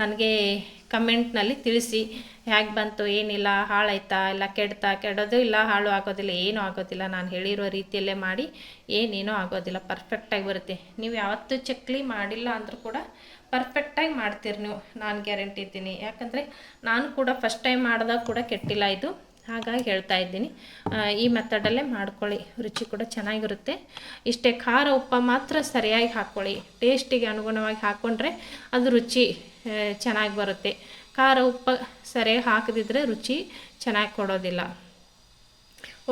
ನನಗೆ ಕಮೆಂಟ್ನಲ್ಲಿ ತಿಳಿಸಿ. ಹೇಗೆ ಬಂತು, ಏನಿಲ್ಲ, ಹಾಳಾಯ್ತಾ, ಇಲ್ಲ ಕೆಡ್ತಾ, ಕೆಡೋದು ಇಲ್ಲ, ಹಾಳು ಆಗೋದಿಲ್ಲ, ಏನೂ ಆಗೋದಿಲ್ಲ. ನಾನು ಹೇಳಿರೋ ರೀತಿಯಲ್ಲೇ ಮಾಡಿ, ಏನೇನೂ ಆಗೋದಿಲ್ಲ ಪರ್ಫೆಕ್ಟಾಗಿ ಬರುತ್ತೆ. ನೀವು ಯಾವತ್ತೂ ಚಕ್ಲಿ ಮಾಡಿಲ್ಲ ಅಂದರೂ ಕೂಡ ಪರ್ಫೆಕ್ಟಾಗಿ ಮಾಡ್ತೀರಿ ನೀವು. ನಾನು ಗ್ಯಾರಂಟಿ ಇದ್ದೀನಿ. ಯಾಕಂದರೆ ನಾನು ಕೂಡ ಫಸ್ಟ್ ಟೈಮ್ ಮಾಡಿದಾಗ ಕೂಡ ಕೆಟ್ಟಿಲ್ಲ ಇದು. ಹಾಗಾಗಿ ಹೇಳ್ತಾ ಇದ್ದೀನಿ. ಈ ಮೆಥಡಲ್ಲೇ ಮಾಡ್ಕೊಳ್ಳಿ. ರುಚಿ ಕೂಡ ಚೆನ್ನಾಗಿರುತ್ತೆ. ಇಷ್ಟೇ ಖಾರ ಉಪ್ಪ ಮಾತ್ರ ಸರಿಯಾಗಿ ಹಾಕ್ಕೊಳ್ಳಿ. ಟೇಸ್ಟಿಗೆ ಅನುಗುಣವಾಗಿ ಹಾಕ್ಕೊಂಡ್ರೆ ಅದು ರುಚಿ ಚೆನ್ನಾಗಿ ಬರುತ್ತೆ. ಖಾರ ಉಪ್ಪ ಸರಿಯಾಗಿ ಹಾಕದಿದ್ರೆ ರುಚಿ ಚೆನ್ನಾಗಿ ಕೊಡೋದಿಲ್ಲ.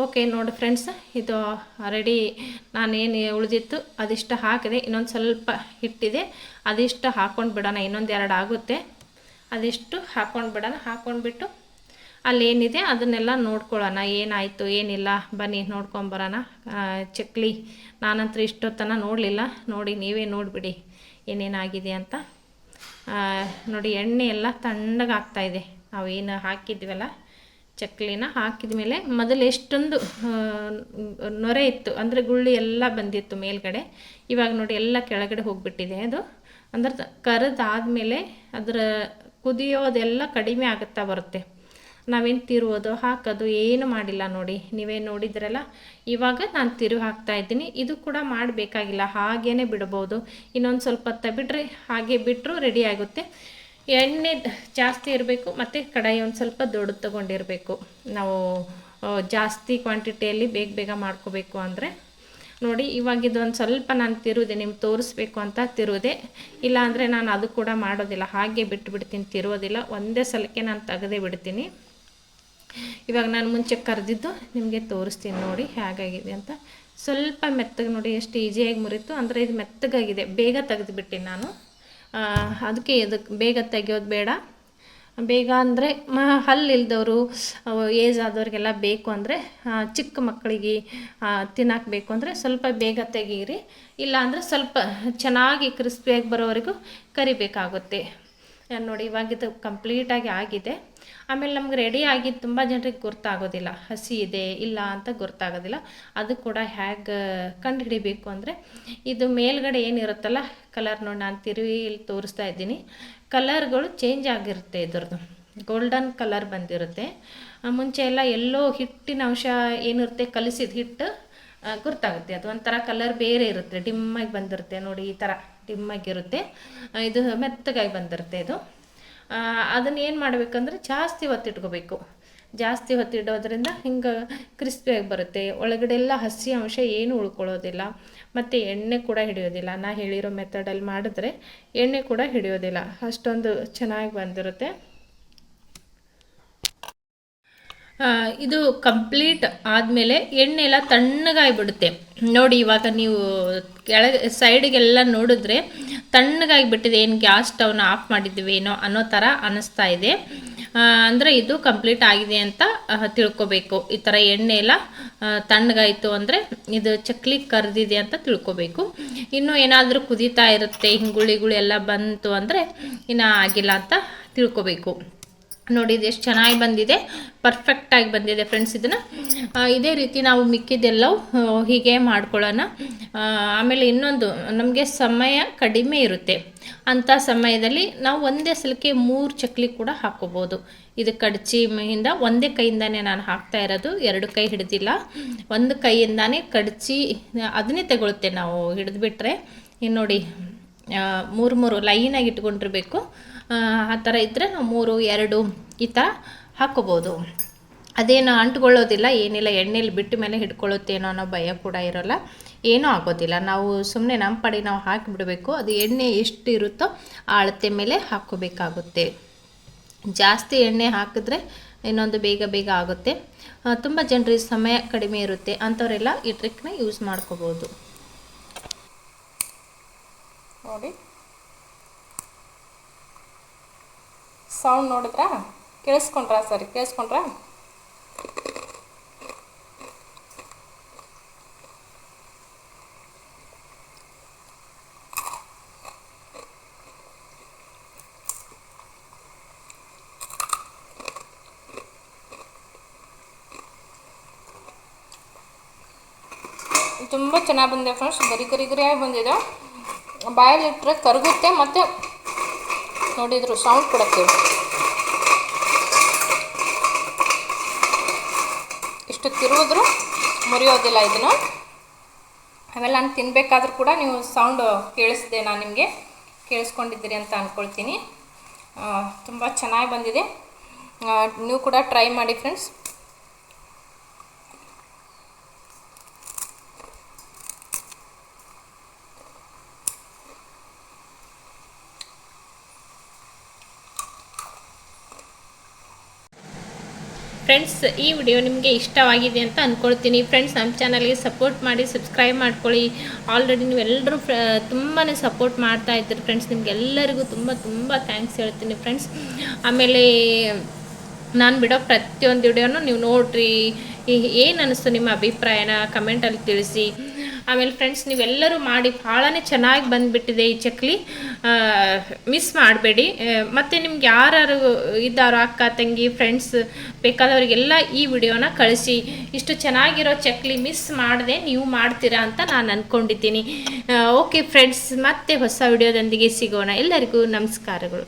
ಓಕೆ, ನೋಡಿ ಫ್ರೆಂಡ್ಸ್, ಇದು ರೆಡಿ ನಾನೇನು ಉಳಿದಿತ್ತು, ಅದಿಷ್ಟು ಹಾಕಿದೆ. ಇನ್ನೊಂದು ಸ್ವಲ್ಪ ಹಿಟ್ಟಿದೆ. ಅದಿಷ್ಟು ಹಾಕ್ಕೊಂಡು ಬಿಡೋಣ. ಇನ್ನೊಂದು ಎರಡು ಆಗುತ್ತೆ. ಅದಿಷ್ಟು ಹಾಕ್ಕೊಂಡು ಬಿಡೋಣ. ಹಾಕ್ಕೊಂಡ್ಬಿಟ್ಟು ಅಲ್ಲೇನಿದೆ, ಅದನ್ನೆಲ್ಲ ನೋಡ್ಕೊಳ್ಳೋಣ. ಏನಾಯಿತು, ಏನಿಲ್ಲ, ಬನ್ನಿ ನೋಡ್ಕೊಂಬರೋಣ ಚಕ್ಲಿ ನಾನಂತೂ ಇಷ್ಟೊತ್ತನ ನೋಡಲಿಲ್ಲ. ನೋಡಿ, ನೀವೇ ನೋಡಿಬಿಡಿ ಏನೇನಾಗಿದೆ ಅಂತ. ನೋಡಿ, ಎಣ್ಣೆ ಎಲ್ಲ ತಣ್ಣಗೆ ಆಗ್ತಾಯಿದೆ ಏನು ಹಾಕಿದ್ವಲ್ಲ, ಚಕ್ಲಿನ ಹಾಕಿದ ಮೇಲೆ ಮೊದಲು ಎಷ್ಟೊಂದು ನೊರೆ ಇತ್ತು. ಅಂದರೆ ಗುಳ್ಳಿ ಎಲ್ಲ ಬಂದಿತ್ತು ಮೇಲ್ಗಡೆ. ಇವಾಗ ನೋಡಿ, ಎಲ್ಲ ಕೆಳಗಡೆ ಹೋಗಿಬಿಟ್ಟಿದೆ ಅದು. ಅಂದ್ರೆ ಕರೆದಾದ್ಮೇಲೆ ಅದರ ಕುದಿಯೋದೆಲ್ಲ ಕಡಿಮೆ ಆಗುತ್ತಾ ಬರುತ್ತೆ. ನಾವೇನು ತಿರುವುದು, ಹಾಕೋದು, ಏನು ಮಾಡಿಲ್ಲ ನೋಡಿ. ನೀವೇ ನೋಡಿದ್ರಲ್ಲ? ಇವಾಗ ನಾನು ತಿರು ಹಾಕ್ತಾ ಇದ್ದೀನಿ. ಇದು ಕೂಡ ಮಾಡಬೇಕಾಗಿಲ್ಲ. ಹಾಗೇ ಬಿಡ್ಬೋದು. ಇನ್ನೊಂದು ಸ್ವಲ್ಪ ಹೊತ್ತ ಬಿಟ್ಟರೆ ಹಾಗೆ ಬಿಟ್ಟರು ರೆಡಿ ಆಗುತ್ತೆ. ಎಣ್ಣೆ ಜಾಸ್ತಿ ಇರಬೇಕು ಮತ್ತು ಕಡಾಯಿ ಒಂದು ಸ್ವಲ್ಪ ದೊಡ್ಡ ತಗೊಂಡಿರಬೇಕು. ನಾವು ಜಾಸ್ತಿ ಕ್ವಾಂಟಿಟಿಯಲ್ಲಿ ಬೇಗ ಬೇಗ ಮಾಡ್ಕೋಬೇಕು ಅಂದರೆ. ನೋಡಿ, ಇವಾಗ ಇದೊಂದು ಸ್ವಲ್ಪ ನಾನು ತಿರುವುದೆ ನಿಮ್ಗೆ ತೋರಿಸ್ಬೇಕು ಅಂತ ತಿರುವುದೆ ಇಲ್ಲ ಅಂದರೆ ನಾನು ಅದು ಕೂಡ ಮಾಡೋದಿಲ್ಲ. ಹಾಗೆ ಬಿಟ್ಟು ಬಿಡ್ತೀನಿ ತಿರುವುದಿಲ್ಲ. ಒಂದೇ ಸಲಕ್ಕೆ ನಾನು ತೆಗೆದೇ ಬಿಡ್ತೀನಿ. ಇವಾಗ ನಾನು ಮುಂಚೆ ಕರೆದಿದ್ದು ನಿಮಗೆ ತೋರಿಸ್ತೀನಿ ನೋಡಿ ಹೇಗಾಗಿದೆ ಅಂತ. ಸ್ವಲ್ಪ ಮೆತ್ತಗೆ ನೋಡಿ, ಎಷ್ಟು ಈಸಿಯಾಗಿ ಮುರಿತು. ಅಂದರೆ ಇದು ಮೆತ್ತಗಾಗಿದೆ. ಬೇಗ ತೆಗೆದುಬಿಟ್ಟಿನಿ ನಾನು. ಅದಕ್ಕೆ ಇದಕ್ಕೆ ಬೇಗ ತೆಗಿಯೋದು ಬೇಡ. ಬೇಗ ಅಂದರೆ ಮ, ಹಲ್ಲಿಲ್ದವರು ಏಜ್ ಆದವ್ರಿಗೆಲ್ಲ ಬೇಕು ಅಂದರೆ ಚಿಕ್ಕ ಮಕ್ಕಳಿಗೆ ತಿನ್ನಕ್ಕೆ ಬೇಕು ಅಂದರೆ ಸ್ವಲ್ಪ ಬೇಗ ತೆಗೀರಿ. ಇಲ್ಲ ಅಂದರೆ ಸ್ವಲ್ಪ ಚೆನ್ನಾಗಿ ಕ್ರಿಸ್ಪಿಯಾಗಿ ಬರೋವರೆಗೂ ಕರಿಬೇಕಾಗುತ್ತೆ. ನೋಡಿ ಇವಾಗ ಇದು ಕಂಪ್ಲೀಟಾಗಿ ಆಗಿದೆ. ಆಮೇಲೆ ನಮ್ಗೆ ರೆಡಿ ಆಗಿದ್ದು ತುಂಬ ಜನರಿಗೆ ಗೊತ್ತಾಗೋದಿಲ್ಲ ಹಸಿ ಇದೆ, ಇಲ್ಲ ಅಂತ ಗೊತ್ತಾಗೋದಿಲ್ಲ ಅದು ಕೂಡ ಹೇಗೆ ಕಂಡು ಹಿಡಿಬೇಕು ಅಂದರೆ ಇದು ಮೇಲ್ಗಡೆ ಏನಿರುತ್ತಲ್ಲ ಕಲರ್ ನೋಡಿ ನಾನು ತಿರುವಿ ಇಲ್ಲಿ ತೋರಿಸ್ತಾ ಇದ್ದೀನಿ. ಕಲರ್ಗಳು ಚೇಂಜ್ ಆಗಿರುತ್ತೆ ಇದ್ರದ್ದು. ಗೋಲ್ಡನ್ ಕಲರ್ ಬಂದಿರುತ್ತೆ. ಮುಂಚೆ ಎಲ್ಲ ಎಲ್ಲೋ ಹಿಟ್ಟಿನ ಅಂಶ ಏನಿರುತ್ತೆ, ಕಲಿಸಿದ ಹಿಟ್ಟು ಗೊತ್ತಾಗುತ್ತೆ ಅದು ಒಂಥರ ಕಲರ್ ಬೇರೆ ಇರುತ್ತೆ. ಡಿಮ್ಮಾಗಿ ಬಂದಿರುತ್ತೆ ನೋಡಿ, ಈ ಥರ ಡಿಮ್ಮಾಗಿರುತ್ತೆ ಇದು ಮೆತ್ತಗಾಗಿ ಬಂದಿರುತ್ತೆ ಇದು. ಅದನ್ನು ಏನು ಮಾಡಬೇಕಂದ್ರೆ ಜಾಸ್ತಿ ಹೊತ್ತಿಟ್ಕೋಬೇಕು. ಜಾಸ್ತಿ ಹೊತ್ತಿಡೋದ್ರಿಂದ ಹಿಂಗೆ ಕ್ರಿಸ್ಪಿಯಾಗಿ ಬರುತ್ತೆ. ಒಳಗಡೆ ಎಲ್ಲ ಹಸಿ ಅಂಶ ಏನು ಉಳ್ಕೊಳ್ಳೋದಿಲ್ಲ. ಮತ್ತು ಎಣ್ಣೆ ಕೂಡ ಹಿಡಿಯೋದಿಲ್ಲ. ನಾ ಹೇಳಿರೋ ಮೆಥಡಲ್ಲಿ ಮಾಡಿದ್ರೆ ಎಣ್ಣೆ ಕೂಡ ಹಿಡಿಯೋದಿಲ್ಲ. ಅಷ್ಟೊಂದು ಚೆನ್ನಾಗಿ ಬಂದಿರುತ್ತೆ. ಇದು ಕಂಪ್ಲೀಟ್ ಆದಮೇಲೆ ಎಣ್ಣೆ ಎಲ್ಲ ತಣ್ಣಗಾಗಿಬಿಡುತ್ತೆ ನೋಡಿ ಇವಾಗ ನೀವು ಕೆಳಗೆ ಸೈಡಿಗೆಲ್ಲ ನೋಡಿದ್ರೆ ತಣ್ಣಗಾಗಿಬಿಟ್ಟಿದೆ ಏನು ಗ್ಯಾಸ್ ಸ್ಟವ್ನ ಆಫ್ ಮಾಡಿದ್ವಿ ಏನೋ ಅನ್ನೋ ಥರ ಅನ್ನಿಸ್ತಾ ಇದೆ. ಅಂದರೆ ಇದು ಕಂಪ್ಲೀಟ್ ಆಗಿದೆ ಅಂತ ತಿಳ್ಕೊಬೇಕು. ಈ ಥರ ಎಣ್ಣೆ ಎಲ್ಲ ತಣ್ಣಗಾಯಿತು ಅಂದರೆ ಇದು ಚಕ್ಲಿ ಕರೆದಿದೆ ಅಂತ ತಿಳ್ಕೊಬೇಕು. ಇನ್ನು ಏನಾದರೂ ಕುದೀತಾ ಇರುತ್ತೆ, ಹಿಂಗುಳಿಗಳು ಎಲ್ಲ ಬಂತು ಅಂದರೆ ಇನ್ನು ಆಗಿಲ್ಲ ಅಂತ ತಿಳ್ಕೊಬೇಕು. ನೋಡಿ ಇದು ಎಷ್ಟು ಚೆನ್ನಾಗಿ ಬಂದಿದೆ. ಪರ್ಫೆಕ್ಟಾಗಿ ಬಂದಿದೆ ಫ್ರೆಂಡ್ಸ್ ಇದನ್ನು. ಇದೇ ರೀತಿ ನಾವು ಮಿಕ್ಕಿದ್ದೆಲ್ಲವೂ ಹೀಗೆ ಮಾಡ್ಕೊಳ್ಳೋಣ. ಆಮೇಲೆ ಇನ್ನೊಂದು, ನಮಗೆ ಸಮಯ ಕಡಿಮೆ ಇರುತ್ತೆ. ಅಂಥ ಸಮಯದಲ್ಲಿ ನಾವು ಒಂದೇ ಸಲಕ್ಕೆ ಮೂರು ಚಕ್ಲಿ ಕೂಡ ಹಾಕೋಬೋದು. ಇದು ಕಡ್ಚಿ ಇಂದ ಒಂದೇ ಕೈಯಿಂದಾನೇ ನಾನು ಹಾಕ್ತಾ ಇರೋದು, ಎರಡು ಕೈ ಹಿಡ್ದಿಲ್ಲ. ಒಂದು ಕೈಯಿಂದಾನೇ ಕಡ್ಚಿ, ಅದನ್ನೇ ತಗೊಳುತ್ತೆ ನಾವು ಹಿಡಿದ್ಬಿಟ್ರೆ. ಇನ್ನು ನೋಡಿ ಮೂರು ಮೂರು ಲೈನಾಗಿ ಇಟ್ಕೊಂಡಿರ್ಬೇಕು. ಆ, ಥರ ಇದ್ದರೆ ನಾವು ಮೂರು ಎರಡು ಈ ಥರ ಹಾಕ್ಕೋಬೋದು ಅದೇನು ಅಂಟ್ಕೊಳ್ಳೋದಿಲ್ಲ ಏನಿಲ್ಲ ಎಣ್ಣೆಲಿ ಬಿಟ್ಟ ಮೇಲೆ ಹಿಡ್ಕೊಳ್ಳುತ್ತೇನೋ ಅನ್ನೋ ಭಯ ಕೂಡ ಇರೋಲ್ಲ. ಏನೂ ಆಗೋದಿಲ್ಲ. ನಾವು ಸುಮ್ಮನೆ ನಮ್ಮ ಪಡಿ ನಾವು ಹಾಕಿಬಿಡಬೇಕು. ಅದು ಎಣ್ಣೆ ಎಷ್ಟು ಇರುತ್ತೋ ಆ ಅಳತೆ ಮೇಲೆ ಹಾಕ್ಕೋಬೇಕಾಗುತ್ತೆ. ಜಾಸ್ತಿ ಎಣ್ಣೆ ಹಾಕಿದ್ರೆ ಇನ್ನೊಂದು ಬೇಗ ಬೇಗ ಆಗುತ್ತೆ. ತುಂಬ ಜನರಿಗೆ ಸಮಯ ಕಡಿಮೆ ಇರುತ್ತೆ. ಅಂಥವರೆಲ್ಲ ಈ ಟ್ರಿಕ್ನ ಯೂಸ್ ಮಾಡ್ಕೋಬೋದು. ನೋಡಿ. ಸೌಂಡ್ ನೋಡಿದ್ರಾ? ಕೇಳಿಸ್ಕೊಂಡ್ರಾ ಸರಿ? ಕೇಳಿಸ್ಕೊಂಡ್ರಾ? ತುಂಬ ಚೆನ್ನಾಗಿ ಬಂದಿದೆ ಫ್ರೆಂಡ್ಸ್ ಗರಿ ಗರಿ ಗರಿಯಾಗಿ ಬಂದಿದೆ. ಬಾಯಲ್ಲಿ ಇಟ್ಟರೆ ಕರಗುತ್ತೆ ಮತ್ತು ನೋಡಿದ್ರು ಸೌಂಡ್ ಕೊಡುತ್ತೆ. ಇಷ್ಟು ತಿರುವುದ್ರು ಮುರಿಯೋದಿಲ್ಲ ಇದನ್ನು. ಆಮೇಲೆ ನಾನು ತಿನ್ನಬೇಕಾದ್ರೂ ಕೂಡ ನೀವು ಸೌಂಡ್ ಕೇಳಿಸಿದೆ ನಾನು ನಿಮಗೆ. ಕೇಳಿಸ್ಕೊಂಡಿದ್ದೀರಿ ಅಂತ ಅಂದ್ಕೊಳ್ತೀನಿ ತುಂಬ ಚೆನ್ನಾಗಿ ಬಂದಿದೆ. ನೀವು ಕೂಡ ಟ್ರೈ ಮಾಡಿ ಫ್ರೆಂಡ್ಸ್ ಫ್ರೆಂಡ್ಸ್ ಈ ವಿಡಿಯೋ ನಿಮಗೆ ಇಷ್ಟವಾಗಿದೆ ಅಂತ ಅಂದ್ಕೊಳ್ತೀನಿ ಫ್ರೆಂಡ್ಸ್ ನಮ್ಮ ಚಾನಲ್ಗೆ ಸಪೋರ್ಟ್ ಮಾಡಿ ಸಬ್ಸ್ಕ್ರೈಬ್ ಮಾಡ್ಕೊಳ್ಳಿ. ಆಲ್ರೆಡಿ ನೀವೆಲ್ಲರೂ ತುಂಬಾ ಸಪೋರ್ಟ್ ಮಾಡ್ತಾ ಇದ್ದೀರಿ ಫ್ರೆಂಡ್ಸ್ ನಿಮಗೆಲ್ಲರಿಗೂ ತುಂಬ ತುಂಬ ಥ್ಯಾಂಕ್ಸ್ ಹೇಳ್ತೀನಿ ಫ್ರೆಂಡ್ಸ್ ಆಮೇಲೆ, ನಾನು ಬಿಡೋ ಪ್ರತಿಯೊಂದು ವಿಡಿಯೋನು ನೀವು ನೋಡ್ರಿ. ಏನು ಅನ್ನಿಸ್ತು ನಿಮ್ಮ ಅಭಿಪ್ರಾಯನ? ಕಮೆಂಟಲ್ಲಿ ತಿಳಿಸಿ. ಆಮೇಲೆ ಫ್ರೆಂಡ್ಸ್ ನೀವೆಲ್ಲರೂ ಮಾಡಿ ಭಾಳನೇ ಚೆನ್ನಾಗಿ ಬಂದುಬಿಟ್ಟಿದೆ ಈ ಚಕ್ಲಿ. ಮಿಸ್ ಮಾಡಬೇಡಿ. ಮತ್ತು ನಿಮ್ಗೆ ಯಾರು ಇದ್ದಾರೋ ಅಕ್ಕ, ತಂಗಿ ಫ್ರೆಂಡ್ಸ್ ಬೇಕಾದವರಿಗೆಲ್ಲ ಈ ವಿಡಿಯೋನ ಕಳಿಸಿ. ಇಷ್ಟು ಚೆನ್ನಾಗಿರೋ ಚಕ್ಲಿ ಮಿಸ್ ಮಾಡದೆ ನೀವು ಮಾಡ್ತೀರಾ ಅಂತ ನಾನು ಅಂದ್ಕೊಂಡಿದ್ದೀನಿ ಓಕೆ ಫ್ರೆಂಡ್ಸ್ ಮತ್ತೆ ಹೊಸ ವಿಡಿಯೋದೊಂದಿಗೆ ಸಿಗೋಣ. ಎಲ್ಲರಿಗೂ ನಮಸ್ಕಾರಗಳು.